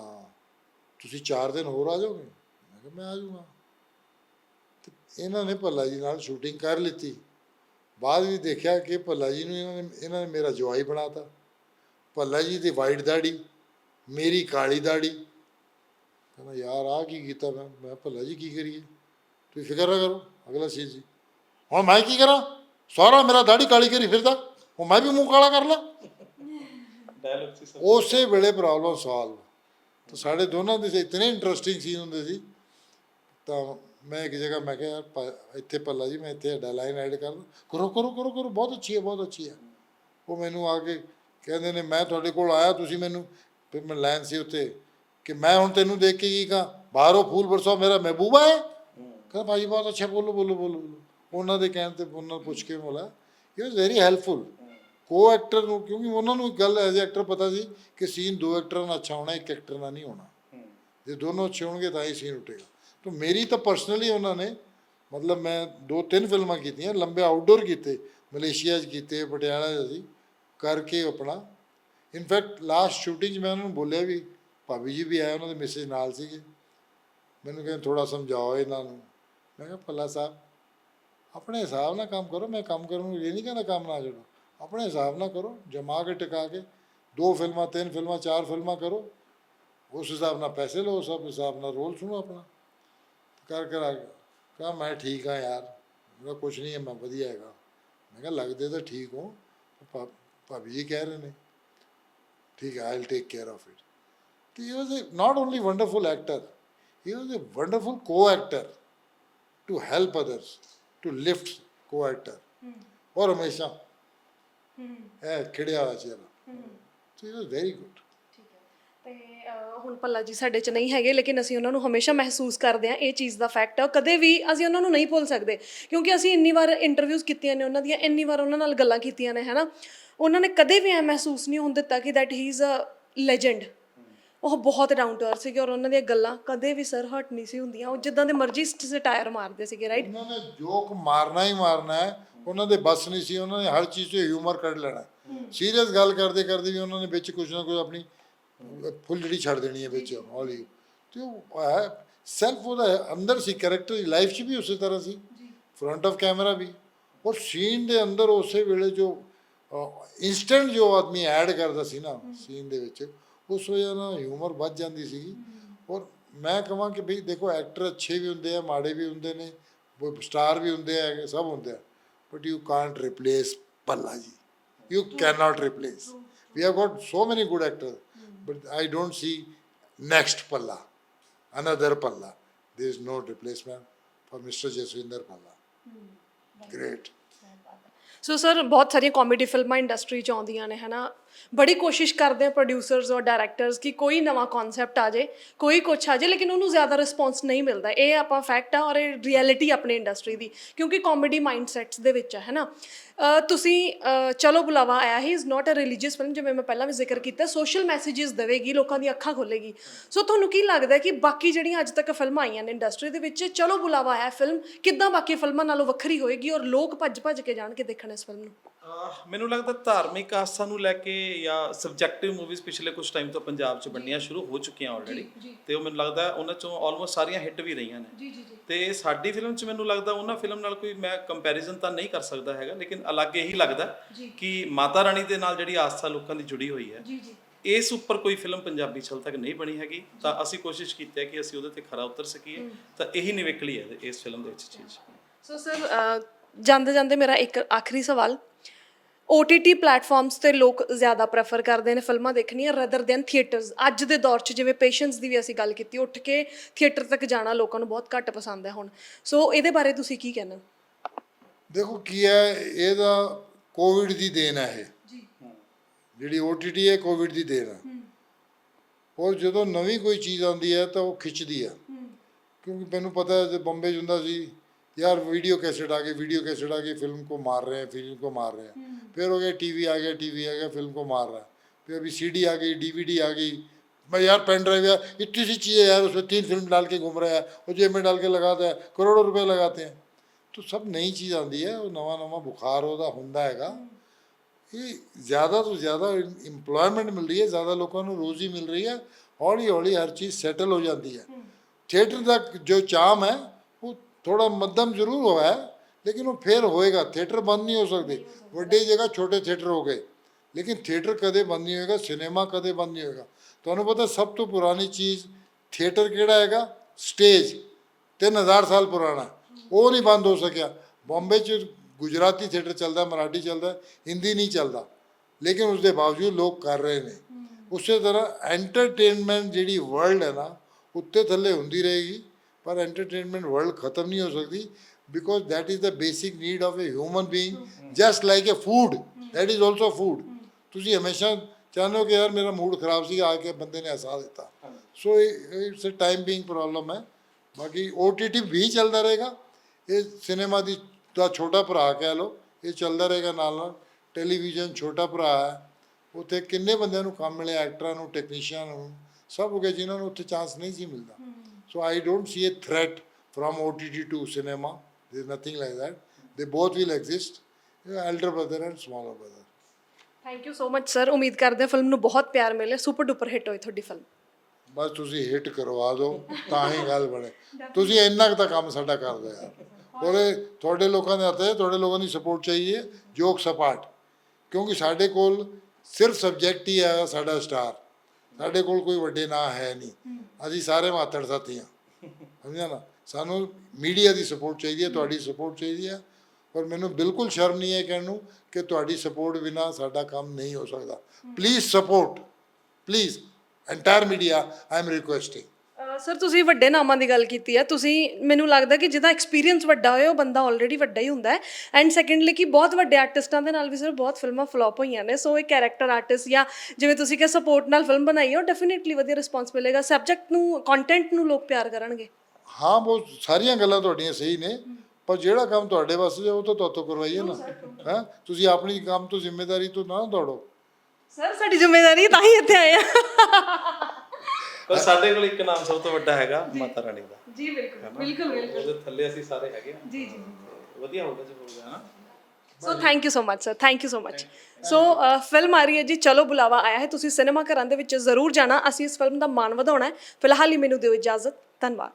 ਤੁਸੀਂ 4 ਦਿਨ ਹੋਰ ਆ ਜਾਓਗੇ? ਮੈਂ ਕਿਹਾ ਮੈਂ ਆ ਜਾਊਂਗਾ। ਤੇ ਇਹਨਾਂ ਨੇ ਭੱਲਾ ਜੀ ਨਾਲ ਸ਼ੂਟਿੰਗ ਕਰ ਲਿੱਤੀ। ਬਾਅਦ ਵਿੱਚ ਦੇਖਿਆ ਕਿ ਭੱਲਾ ਜੀ ਨੂੰ ਇਹਨਾਂ ਨੇ ਇਹਨਾਂ ਨੇ ਮੇਰਾ ਜਵਾਈ ਬਣਾਤਾ। ਭੱਲਾ ਜੀ ਦੀ ਵਾਈਟ ਦਾੜੀ, ਮੇਰੀ ਕਾਲੀ ਦਾੜੀ। ਕਹਿੰਦਾ, ਯਾਰ ਆ ਕੀ ਕੀਤਾ ਮੈਂ? ਮੈਂ ਭੱਲਾ ਜੀ, ਕੀ ਕਰੀਏ? ਤੁਸੀਂ ਫਿਕਰ ਨਾ ਕਰੋ, ਅਗਲਾ ਚੀਜ਼ ਜੀ। ਹੁਣ ਮੈਂ ਕੀ ਕਰਾਂ? ਸਾਰਾ ਮੇਰਾ ਦਾੜੀ ਕਾਲੀ ਕਰੀ ਫਿਰਦਾ। ਹੁਣ ਮੈਂ ਵੀ ਮੂੰਹ ਕਾਲਾ ਕਰ ਲਾਂ। ਡਾਇਲੌਗ ਸੀ ਸਭ। ਉਸੇ ਵੇਲੇ ਪ੍ਰੋਬਲਮ ਸੋਲਵ ਤਾਂ ਸਾਡੇ ਦੋਨਾਂ ਦੇ ਇਤਨੇ ਇੰਟਰਸਟਿੰਗ ਸੀਨ ਹੁੰਦੇ ਸੀ। ਤਾਂ ਮੈਂ ਇੱਕ ਜਗ੍ਹਾ ਮੈਂ ਕਿਹਾ ਯਾਰ ਪ- ਇੱਥੇ ਪੱਲਾ ਜੀ, ਮੈਂ ਇੱਥੇ ਹੈਡਾ ਲਾਈਨ ਐਡ ਕਰ ਦਾਂ ਕਰੋ ਕਰੋ ਕਰੋ ਕਰੋ, ਬਹੁਤ ਅੱਛੀ ਹੈ, ਬਹੁਤ ਅੱਛੀ ਹੈ। ਉਹ ਮੈਨੂੰ ਆ ਕੇ ਕਹਿੰਦੇ ਨੇ, ਮੈਂ ਤੁਹਾਡੇ ਕੋਲ ਆਇਆ, ਤੁਸੀਂ ਮੈਨੂੰ, ਫਿਰ ਮੈਂ ਲਾਈਨ ਸੀ ਉੱਤੇ ਕਿ ਮੈਂ ਹੁਣ ਤੈਨੂੰ ਦੇਖ ਕੇ ਕੀ ਕਹਾਂ? ਬਾਹਰੋਂ ਫੂਲ ਬਰਸਾਓ ਮੇਰਾ ਮਹਿਬੂਬਾ ਹੈ? ਕਹਿੰਦਾ, ਭਾਜੀ, ਬਹੁਤ ਅੱਛਾ, ਬੋਲੋ ਬੋਲੋ ਬੋਲੋ ਬੋਲੋ। ਉਹਨਾਂ ਦੇ ਕਹਿਣ ਤੇ ਉਹਨਾਂ ਨੂੰ ਪੁੱਛ ਕੇ ਬੋਲਾ he was very helpful co actor ਨੂੰ ਕਿਉਂਕਿ ਉਹਨਾਂ ਨੂੰ ਇੱਕ ਗੱਲ ਐਜ਼ ਐਕਟਰ ਪਤਾ ਸੀ ਕਿ ਸੀਨ ਦੋ ਐਕਟਰਾਂ ਨਾਲ ਅੱਛਾ ਹੋਣਾ ਇੱਕ ਐਕਟਰ ਨਾਲ ਨਹੀਂ ਹੋਣਾ। ਜੇ ਦੋਨੋਂ ਅੱਛੇ ਹੋਣਗੇ ਤਾਂ ਹੀ ਸੀਨ ਉੱਠੇਗਾ। ਤਾਂ ਮੇਰੀ ਤਾਂ ਪਰਸਨਲੀ ਉਹਨਾਂ ਨੇ ਮਤਲਬ ਮੈਂ ਦੋ ਤਿੰਨ ਫਿਲਮਾਂ ਕੀਤੀਆਂ ਲੰਬੇ ਆਊਟਡੋਰ ਕੀਤੇ ਮਲੇਸ਼ੀਆ 'ਚ ਕੀਤੇ ਪਟਿਆਲਾ 'ਚ ਅਸੀਂ ਕਰਕੇ ਆਪਣਾ। ਇਨਫੈਕਟ ਲਾਸਟ ਸ਼ੂਟਿੰਗ 'ਚ ਮੈਂ ਉਹਨਾਂ ਨੂੰ ਬੋਲਿਆ ਵੀ ਭਾਬੀ ਜੀ ਵੀ ਆਏ ਉਹਨਾਂ ਦੇ ਮੈਸੇਜ ਨਾਲ ਸੀਗੇ। ਮੈਨੂੰ ਕਹਿੰਦੇ ਥੋੜਾ ਸਮਝਾਓ ਇਹਨਾਂ ਨੂੰ। ਮੈਂ ਕਿਹਾ ਪੱਲਾ ਸਾਹਿਬ ਆਪਣੇ ਹਿਸਾਬ ਨਾਲ ਕੰਮ ਕਰੋ ਮੈਂ ਕੰਮ ਕਰਨ ਨੂੰ ਇਹ ਨਹੀਂ ਕਹਿੰਦਾ ਕੰਮ ਨਾ ਛੱਡੋ। ਆਪਣੇ ਹਿਸਾਬ ਨਾਲ ਕਰੋ ਜਮਾ ਕੇ ਟਿਕਾ ਕੇ ਦੋ ਫਿਲਮਾਂ ਤਿੰਨ ਫਿਲਮਾਂ ਚਾਰ ਫਿਲਮਾਂ ਕਰੋ ਉਸ ਹਿਸਾਬ ਨਾਲ ਪੈਸੇ ਲਓ ਉਸ ਹਿਸਾਬ ਨਾਲ ਰੋਲ ਸੁਣੋ ਆਪਣਾ। ਕਰ ਕਰ ਆ ਕਹਾ ਮੈਂ ਠੀਕ ਹਾਂ ਯਾਰ ਮੇਰਾ ਕੁਝ ਨਹੀਂ ਹੈ ਮੈਂ ਵਧੀਆ ਹੈਗਾ। ਮੈਂ ਕਿਹਾ ਲੱਗਦੇ ਤਾਂ ਠੀਕ ਹੋ ਭਾਬੀ ਜੀ ਕਹਿ ਰਹੇ ਨੇ ਠੀਕ ਹੈ I will take care of it ਤੇ he was not only wonderful actor he was a wonderful co actor to help others to lift co actor ਔਰ ਹਮੇਸ਼ਾ ਇਹ ਖਿੜਿਆ ਹੋਇਆ ਚਿਹਰਾ ਸੋ ਹੀ। ਵਾਸ ਵੈਰੀ ਗੁੱਡ ਤੇ ਅਹ, ਹੁਣ ਭੱਲਾ ਜੀ ਸਾਡੇ ਚ ਨਹੀਂ ਹੈਗੇ ਲੇਕਿਨ ਅਸੀਂ ਉਹਨਾਂ ਨੂੰ ਹਮੇਸ਼ਾ ਮਹਿਸੂਸ ਕਰਦੇ ਹਾਂ ਇਹ ਚੀਜ਼ ਦਾ ਫੈਕਟ ਹੈ ਕਦੇ ਵੀ ਅਸੀਂ ਉਹਨਾਂ ਨੂੰ ਨਹੀਂ ਭੁੱਲ ਸਕਦੇ ਕਿਉਂਕਿ ਅਸੀਂ ਇੰਨੀ ਵਾਰ ਇੰਟਰਵਿਊਜ਼ ਕੀਤੀਆਂ ਨੇ ਉਹਨਾਂ ਦੀਆਂ ਇੰਨੀ ਵਾਰ ਉਹਨਾਂ ਨਾਲ ਗੱਲਾਂ ਕੀਤੀਆਂ ਨੇ ਹੈਨਾ? ਉਹਨਾਂ ਨੇ ਕਦੇ ਵੀ ਐ ਮਹਿਸੂਸ ਨਹੀਂ ਹੋਣ ਦਿੱਤਾ ਕਿ that he is a legend ਉਹ ਬਹੁਤ ਡਾਊਨ ਟੂ ਅਰਥ ਸੀਗੇ ਔਰ ਉਹਨਾਂ ਦੀਆਂ ਗੱਲਾਂ ਕਦੇ ਵੀ ਸਰ ਹਟ ਨਹੀਂ ਸੀ ਹੁੰਦੀਆਂ। ਉਹ ਜਿੱਦਾਂ ਦੇ ਮਰਜ਼ੀ ਸਟਾਇਰ ਮਾਰਦੇ ਸੀਗੇ ਰਾਈਟ ਉਹਨਾਂ ਨੇ ਜੋਕ ਮਾਰਨਾ ਹੀ ਮਾਰਨਾ ਹੈ। ਉਹਨਾਂ ਦੇ ਬਸ ਨਹੀਂ ਸੀ। ਉਹਨਾਂ ਨੇ ਹਰ ਚੀਜ਼ 'ਚ ਹਿਊਮਰ ਕੱਢ ਲੈਣਾ ਸੀਰੀਅਸ ਗੱਲ ਕਰਦੇ ਕਰਦੇ ਵੀ ਉਹਨਾਂ ਨੇ ਵਿੱਚ ਕੁਝ ਨਾ ਕੁਝ ਆਪਣੀ ਫੁੱਲੜੀ ਛੱਡ ਦੇਣੀ ਹੈ ਵਿੱਚ ਹੌਲੀ ਤੇ ਉਹ ਹੈ ਸੈਲਫ ਉਹਦਾ ਅੰਦਰ ਸੀ ਕੈਰੈਕਟਰ ਦੀ ਲਾਈਫ 'ਚ ਵੀ ਉਸੇ ਤਰ੍ਹਾਂ ਸੀ। ਫਰੰਟ ਆਫ ਕੈਮਰਾ ਵੀ। ਔਰ ਸੀਨ ਦੇ ਅੰਦਰ ਉਸੇ ਵੇਲੇ ਜੋ ਇਨਸਟੈਂਟ ਜੋ ਆਦਮੀ ਐਡ ਕਰਦਾ ਸੀ ਨਾ ਸੀਨ ਦੇ ਵਿੱਚ ਉਸ ਵਜ੍ਹਾ ਨਾਲ ਹਿਊਮਰ ਵੱਧ ਜਾਂਦੀ ਸੀ ਔਰ ਮੈਂ ਕਹਾਂ ਕਿ ਭਈ ਦੇਖੋ ਐਕਟਰ ਅੱਛੇ ਵੀ ਹੁੰਦੇ ਆ ਮਾੜੇ ਵੀ ਹੁੰਦੇ ਨੇ ਸਟਾਰ ਵੀ ਹੁੰਦੇ ਆ ਸਭ ਹੁੰਦੇ ਆ but you Kant replace Bhalla ਜੀ you cannot replace we have got so many good actors but i don't see next palla another palla there is no replacement for mr jaswinder palla great so sir ਬਹੁਤ ਸਾਰੀਆਂ comedy ਫਿਲਮਾਂ industry ਚ ਆਉਂਦੀਆਂ ਨੇ ਹਨਾ ਬੜੀ ਕੋਸ਼ਿਸ਼ ਕਰਦੇ ਆ ਪ੍ਰੋਡਿਊਸਰਸ ਔਰ ਡਾਇਰੈਕਟਰਸ ਕਿ ਕੋਈ ਨਵਾਂ ਕਨਸੈਪਟ ਆ ਜਾਏ ਕੋਈ ਕੁਛ ਆ ਜਾਏ ਲੇਕਿਨ ਉਹਨੂੰ ਜ਼ਿਆਦਾ ਰਿਸਪੌਂਸ ਨਹੀਂ ਮਿਲਦਾ। ਇਹ ਆਪਾਂ ਫੈਕਟ ਆ ਔਰ ਇਹ ਰਿਐਲਿਟੀ ਆਪਣੀ ਇੰਡਸਟਰੀ ਦੀ, ਕਿਉਂਕਿ ਕਾਮੇਡੀ ਮਾਈਂਡਸੈਟਸ ਦੇ ਵਿੱਚ ਆ, ਹੈ ਨਾ? ਤੁਸੀਂ ਚਲੋ ਬੁਲਾਵਾ ਆਇਆ he is not a religious film ਜਿਵੇਂ ਮੈਂ ਪਹਿਲਾਂ ਵੀ ਜ਼ਿਕਰ ਕੀਤਾ ਸੋਸ਼ਲ ਮੈਸੇजेस ਦੇਵੇਗੀ, ਲੋਕਾਂ ਦੀ ਅੱਖਾਂ ਖੋਲੇਗੀ। ਸੋ ਤੁਹਾਨੂੰ ਕੀ ਲੱਗਦਾ ਕਿ ਬਾਕੀ ਜਿਹੜੀਆਂ ਅੱਜ ਤੱਕ ਫਿਲਮਾਂ ਆਈਆਂ ਨੇ ਇੰਡਸਟਰੀ ਦੇ ਵਿੱਚ, ਚਲੋ ਬੁਲਾਵਾ ਆਇਆ ਫਿਲਮ ਕਿੱਦਾਂ ਬਾਕੀ ਫਿਲਮਾਂ ਨਾਲੋਂ ਵੱਖਰੀ ਹੋਏਗੀ ਔਰ ਲੋਕ ਭੱਜ ਭੱਜ ਕੇ ਜਾਣ ਕੇ ਦੇਖਣ ਇਸ ਫਿਲਮ ਨੂੰ? ਮੈਨੂੰ ਲੱਗਦਾ ਧਾਰਮਿਕ ਆਸਥਾ ਨੂੰ ਲੈ ਕੇ ਜਾਂ ਸਬਜੈਕਟਿਵ ਮੂਵੀਜ਼ ਪਿਛਲੇ ਕੁਝ ਟਾਈਮ ਤੋਂ ਪੰਜਾਬ 'ਚ ਬਣਨੀਆਂ ਸ਼ੁਰੂ ਹੋ ਚੁੱਕੀਆਂ ਆਲਰੇਡੀ ਤੇ ਉਹ ਮੈਨੂੰ ਲੱਗਦਾ ਉਹਨਾਂ 'ਚੋਂ ਆਲਮੋਸਟ ਸਾਰੀਆਂ ਹਿੱਟ ਵੀ ਰਹੀਆਂ ਨੇ। ਜੀ ਜੀ ਜੀ। ਤੇ ਸਾਡੀ ਫਿਲਮ 'ਚ ਮੈਨੂੰ ਲੱਗਦਾ ਉਹਨਾਂ ਫਿਲਮ ਨਾਲ ਕੋਈ ਮੈਂ ਕੰਪੈਰੀਜ਼ਨ ਤਾਂ ਨਹੀਂ ਕਰ ਸਕਦਾ ਹੈਗਾ ਲੇਕਿਨ ਅਲੱਗ ਇਹੀ ਲੱਗਦਾ ਕਿ ਮਾਤਾ ਰਾਣੀ ਦੇ ਨਾਲ ਜਿਹੜੀ ਆਸਥਾ ਲੋਕਾਂ ਦੀ ਜੁੜੀ ਹੋਈ ਹੈ ਜੀ ਜੀ। ਇਸ ਉੱਪਰ ਕੋਈ ਫਿਲਮ ਪੰਜਾਬੀ ਹਾਲੇ ਤੱਕ ਨਹੀਂ ਬਣੀ ਹੈਗੀ। ਤਾਂ ਅਸੀਂ ਕੋਸ਼ਿਸ਼ ਕੀਤੀ ਹੈ ਕਿ ਅਸੀਂ ਉਹਦੇ ਤੇ ਖਰਾ ਉਤਰ ਸਕੀਏ। ਤਾਂ ਇਹੀ ਨਿਵੇਕਲੀ ਹੈ ਇਸ ਫਿਲਮ ਦੇ ਵਿੱਚ ਚੀਜ਼। ਸੋ ਸਰ ਜਾਂਦੇ ਜਾਂਦੇ ਮੇਰਾ ਇੱਕ ਆਖਰੀ ਸਵਾਲ। OTT ਪਲੇਟਫਾਰਮਸ ਤੇ ਲੋਕ ਜ਼ਿਆਦਾ ਪ੍ਰੈਫਰ ਕਰਦੇ ਨੇ ਫਿਲਮਾਂ ਦੇਖਣੀਆਂ ਰਦਰ ਦੈਨ ਥੀਏਟਰਸ ਅੱਜ ਦੇ ਦੌਰ 'ਚ ਜਿਵੇਂ ਪੇਸ਼ੈਂਟਸ ਦੀ ਵੀ ਅਸੀਂ ਗੱਲ ਕੀਤੀ ਉੱਠ ਕੇ ਥੀਏਟਰ ਤੱਕ ਜਾਣਾ ਲੋਕਾਂ ਨੂੰ ਬਹੁਤ ਘੱਟ ਪਸੰਦ ਹੈ ਹੁਣ। ਸੋ ਇਹਦੇ ਬਾਰੇ ਤੁਸੀਂ ਕੀ ਕਹਿਣਾ? ਦੇਖੋ ਕੀ ਹੈ ਇਹਦਾ ਕੋਵਿਡ ਦੀ ਦੇਣ ਹੈ ਇਹ। ਜੀ। ਜਿਹੜੀ OTT ਹੈ ਕੋਵਿਡ ਦੀ ਦੇਣ ਹੈ। ਔਰ ਜਦੋਂ ਨਵੀਂ ਕੋਈ ਚੀਜ਼ ਆਉਂਦੀ ਹੈ ਤਾਂ ਉਹ ਖਿੱਚਦੀ ਆ ਕਿਉਂਕਿ ਮੈਨੂੰ ਪਤਾ ਹੈ ਜੇ ਬੰਬੇ ਜੁੰਦਾ ਸੀ यार वीडियो कैसेट आ गई वीडियो कैसेट आ गई फिल्म को मार रहे हैं फिल्म को मार रहे हैं फिर हो गया टीवी आ गया टीवी आ गया फिल्म को मार रहा है फिर अभी सीडी आ गई डीवीडी आ गई मैं यार पेन ड्राइव यार इतनी सी चीज़ें यार उसमें तीन फिल्म डाल के घूम रहा है वो जेब में डाल के लगाता है करोड़ों रुपए लगाते हैं तो सब नई चीज़ आती है वो नवा नवा बुखार ਉਹਦਾ ਹੁੰਦਾ ਹੈਗਾ ਇਹ ਜ਼ਿਆਦਾ ਤੋਂ ਜ਼ਿਆਦਾ ਇੰਪਲੋਇਮੈਂਟ ਮਿਲ ਰਹੀ ਹੈ ਜ਼ਿਆਦਾ ਲੋਕਾਂ ਨੂੰ ਰੋਜ਼ੀ ਮਿਲ ਰਹੀ ਹੈ ਹੌਲੀ ਹੌਲੀ ਹਰ ਚੀਜ਼ ਸੈਟਲ ਹੋ ਜਾਂਦੀ ਹੈ ਥੀਏਟਰ ਦਾ ਜੋ ਚਾਮ ਹੈ ਉਹ ਥੋੜਾ ਮੱਧਮ ਜ਼ਰੂਰ ਹੋਇਆ ਲੇਕਿਨ ਉਹ ਫੇਰ ਹੋਏਗਾ ਥੀਏਟਰ ਬੰਦ ਨਹੀਂ ਹੋ ਸਕਦੇ। ਵੱਡੀ ਜਗ੍ਹਾ ਛੋਟੇ ਥੀਏਟਰ ਹੋ ਗਏ। ਲੇਕਿਨ ਥੀਏਟਰ ਕਦੇ ਬੰਦ ਨਹੀਂ ਹੋਏਗਾ ਸਿਨੇਮਾ ਕਦੇ ਬੰਦ ਨਹੀਂ ਹੋਏਗਾ। ਤੁਹਾਨੂੰ ਪਤਾ ਸਭ ਤੋਂ ਪੁਰਾਣੀ ਚੀਜ਼ ਥੀਏਟਰ ਕਿਹੜਾ ਹੈਗਾ? ਸਟੇਜ 3000 ਸਾਲ ਪੁਰਾਣਾ। ਉਹ ਨਹੀਂ ਬੰਦ ਹੋ ਸਕਿਆ। ਬੰਬੇ 'ਚ ਗੁਜਰਾਤੀ ਥੀਏਟਰ ਚੱਲਦਾ ਮਰਾਠੀ ਚੱਲਦਾ ਹਿੰਦੀ ਨਹੀਂ ਚੱਲਦਾ। ਲੇਕਿਨ ਉਸ ਦੇ ਬਾਵਜੂਦ ਲੋਕ ਕਰ ਰਹੇ ਨੇ। ਉਸੇ ਤਰ੍ਹਾਂ ਐਂਟਰਟੇਨਮੈਂਟ ਜਿਹੜੀ ਵਰਲਡ ਹੈ ਨਾ ਉੱਤੇ ਥੱਲੇ ਹੁੰਦੀ ਰਹੇਗੀ। ਪਰ ਐਂਟਰਟੇਨਮੈਂਟ ਵਰਲਡ ਖਤਮ ਨਹੀਂ ਹੋ ਸਕਦੀ because that is the basic need of a human being just like a food that is also food. ਤੁਸੀਂ ਹਮੇਸ਼ਾ ਚਾਹੁੰਦੇ ਹੋ ਕਿ ਯਾਰ ਮੇਰਾ ਮੂਡ ਖਰਾਬ ਸੀ ਆ ਕੇ ਬੰਦੇ ਨੇ ਹਸਾ ਦਿੱਤਾ। So it's a time being problem ਹੈ। ਬਾਕੀ OTT ਵੀ ਚੱਲਦਾ ਰਹੇਗਾ। ਇਹ ਸਿਨੇਮਾ ਦੀ ਦਾ ਛੋਟਾ ਭਰਾ ਕਹਿ ਲਓ ਇਹ ਚੱਲਦਾ ਰਹੇਗਾ ਨਾਲ ਨਾਲ। ਟੈਲੀਵਿਜ਼ਨ ਛੋਟਾ ਭਰਾ ਹੈ। ਉੱਥੇ ਕਿੰਨੇ ਬੰਦਿਆਂ ਨੂੰ ਕੰਮ ਮਿਲਿਆ ਐਕਟਰਾਂ ਨੂੰ ਟੈਕਨੀਸ਼ੀਅਨ ਨੂੰ ਸਭ ਹੋ ਗਏ ਜਿਨ੍ਹਾਂ ਨੂੰ ਉੱਥੇ ਚਾਂਸ ਨਹੀਂ ਸੀ ਮਿਲਦਾ। So I don't see a threat from OTT to cinema there is nothing like that. They both will exist. Elder brother and smaller brother. Thank you so much sir ਉਮੀਦ ਕਰਦੇ ਹਾਂ ਫਿਲਮ ਨੂੰ ਬਹੁਤ ਪਿਆਰ ਮਿਲੇ ਸੁਪਰ ਡੁਪਰ ਹਿੱਟ ਹੋਏ ਤੁਹਾਡੀ film ਬਸ ਤੁਸੀਂ ਹਿੱਟ ਕਰਵਾ ਦਿਓ ਤਾਂ ਹੀ ਗੱਲ ਬਣੇ ਤੁਸੀਂ ਇੰਨਾ ਕੁ ਤਾਂ ਕੰਮ ਸਾਡਾ ਕਰ ਦਿਓ ਯਾਰ ਉਹਦੇ ਤੁਹਾਡੇ ਲੋਕਾਂ ਦੇ ਹੱਥ ਹੈ ਤੁਹਾਡੇ ਲੋਕਾਂ ਦੀ ਸਪੋਰਟ ਚਾਹੀਏ ਜੋਕ ਸਪਾਟ ਕਿਉਂਕਿ ਸਾਡੇ ਕੋਲ ਸਿਰਫ ਸਬਜੈਕਟ ਹੀ ਹੈ ਸਾਡਾ ਸਟਾਰ ਸਾਡੇ ਕੋਲ ਕੋਈ ਵੱਡੇ ਨਾਂ ਹੈ ਨਹੀਂ। ਅਸੀਂ ਸਾਰੇ ਮਾਤੜ ਸਾਥੀ ਹਾਂ। ਸਮਝਿਆ ਨਾ? ਸਾਨੂੰ ਮੀਡੀਆ ਦੀ ਸਪੋਰਟ ਚਾਹੀਦੀ ਹੈ ਤੁਹਾਡੀ ਸਪੋਰਟ ਚਾਹੀਦੀ ਹੈ। ਪਰ ਮੈਨੂੰ ਬਿਲਕੁਲ ਸ਼ਰਮ ਨਹੀਂ ਹੈ ਕਹਿਣ ਨੂੰ ਕਿ ਤੁਹਾਡੀ ਸਪੋਰਟ ਬਿਨਾ ਸਾਡਾ ਕੰਮ ਨਹੀਂ ਹੋ ਸਕਦਾ। Please support please entire media I am requesting sir ਤੁਸੀਂ ਵੱਡੇ ਨਾਮਾਂ ਦੀ ਗੱਲ ਕੀਤੀ ਹੈ। ਤੁਸੀਂ ਮੈਨੂੰ ਲੱਗਦਾ ਕਿ ਜਿਹਦਾ ਐਕਸਪੀਰੀਅੰਸ ਵੱਡਾ ਹੋਏ ਉਹ ਬੰਦਾ ਆਲਰੇਡੀ ਵੱਡਾ ਹੀ ਹੁੰਦਾ ਹੈ। ਐਂਡ ਸੈਕੰਡਲੀ ਕਿ ਬਹੁਤ ਵੱਡੇ ਆਰਟਿਸਟਾਂ ਦੇ ਨਾਲ ਵੀ ਸਰ ਬਹੁਤ ਫਿਲਮਾਂ ਫਲॉप ਹੋਈਆਂ ਨੇ। ਸੋ ਇੱਕ ਕੈਰੈਕਟਰ ਆਰਟਿਸਟ ਜਾਂ ਜਿਵੇਂ ਤੁਸੀਂ ਕਿ ਸਪੋਰਟ ਨਾਲ ਫਿਲਮ ਬਣਾਈ ਹੈ ਉਹ ਡੈਫੀਨਿਟਲੀ ਵਧੀਆ ਰਿਸਪੌਂਸ ਮਿਲੇਗਾ। ਸਬਜੈਕਟ ਨੂੰ ਕੰਟੈਂਟ ਨੂੰ ਲੋਕ ਪਿਆਰ ਕਰਨਗੇ। ਹਾਂ ਉਹ ਸਾਰੀਆਂ ਗੱਲਾਂ ਤੁਹਾਡੀਆਂ ਸਹੀ ਨੇ। ਪਰ ਜਿਹੜਾ ਕੰਮ ਤੁਹਾਡੇ ਵਾਸਤੇ ਜੇ ਉਹ ਤਾਂ ਤੁਹਾਤੋਂ ਕਰਵਾਈਏ ਨਾ। ਹਾਂ? ਤੁਸੀਂ ਆਪਣੀ ਕੰਮ ਤੋਂ ਜ਼ਿੰਮੇਵਾਰੀ ਤੋਂ ਨਾ ਦੌੜੋ। ਸਰ ਸਾਡੀ ਜ਼ਿੰਮੇਵਾਰੀ ਤਾਂ ਹੀ ਇੱਥੇ ਆਏ ਆ। ਪਰ ਸਾਡੇ ਕੋਲ ਇੱਕ ਨਾਮ ਸਭ ਤੋਂ ਵੱਡਾ ਹੈਗਾ ਮਾਤਾ ਰਾਣੀ ਦਾ। ਜੀ ਬਿਲਕੁਲ ਬਿਲਕੁਲ ਬਿਲਕੁਲ। ਉਹਦੇ ਥੱਲੇ ਅਸੀਂ ਸਾਰੇ ਹੈਗੇ ਆ ਜੀ ਜੀ ਵਧੀਆ ਹੋਊਗਾ ਜੇ ਹੋ ਗਿਆ ਨਾ। So thank you so much sir thank you so much so film ਆ ਰਹੀ ਹੈ ਜੀ ਚਲੋ ਬੁਲਾਵਾ ਆਇਆ ਹੈ। ਤੁਸੀਂ ਸਿਨੇਮਾ ਘਰਾਂ ਦੇ ਵਿੱਚ ਜ਼ਰੂਰ ਜਾਣਾ। ਅਸੀਂ ਇਸ ਫਿਲਮ ਦਾ ਮਾਣ ਵਧਾਉਣਾ ਹੈ। ਫਿਲਹਾਲ ਹੀ ਮੈਨੂੰ ਦਿਓ ਇਜਾਜ਼ਤ। ਧੰਨਵਾਦ।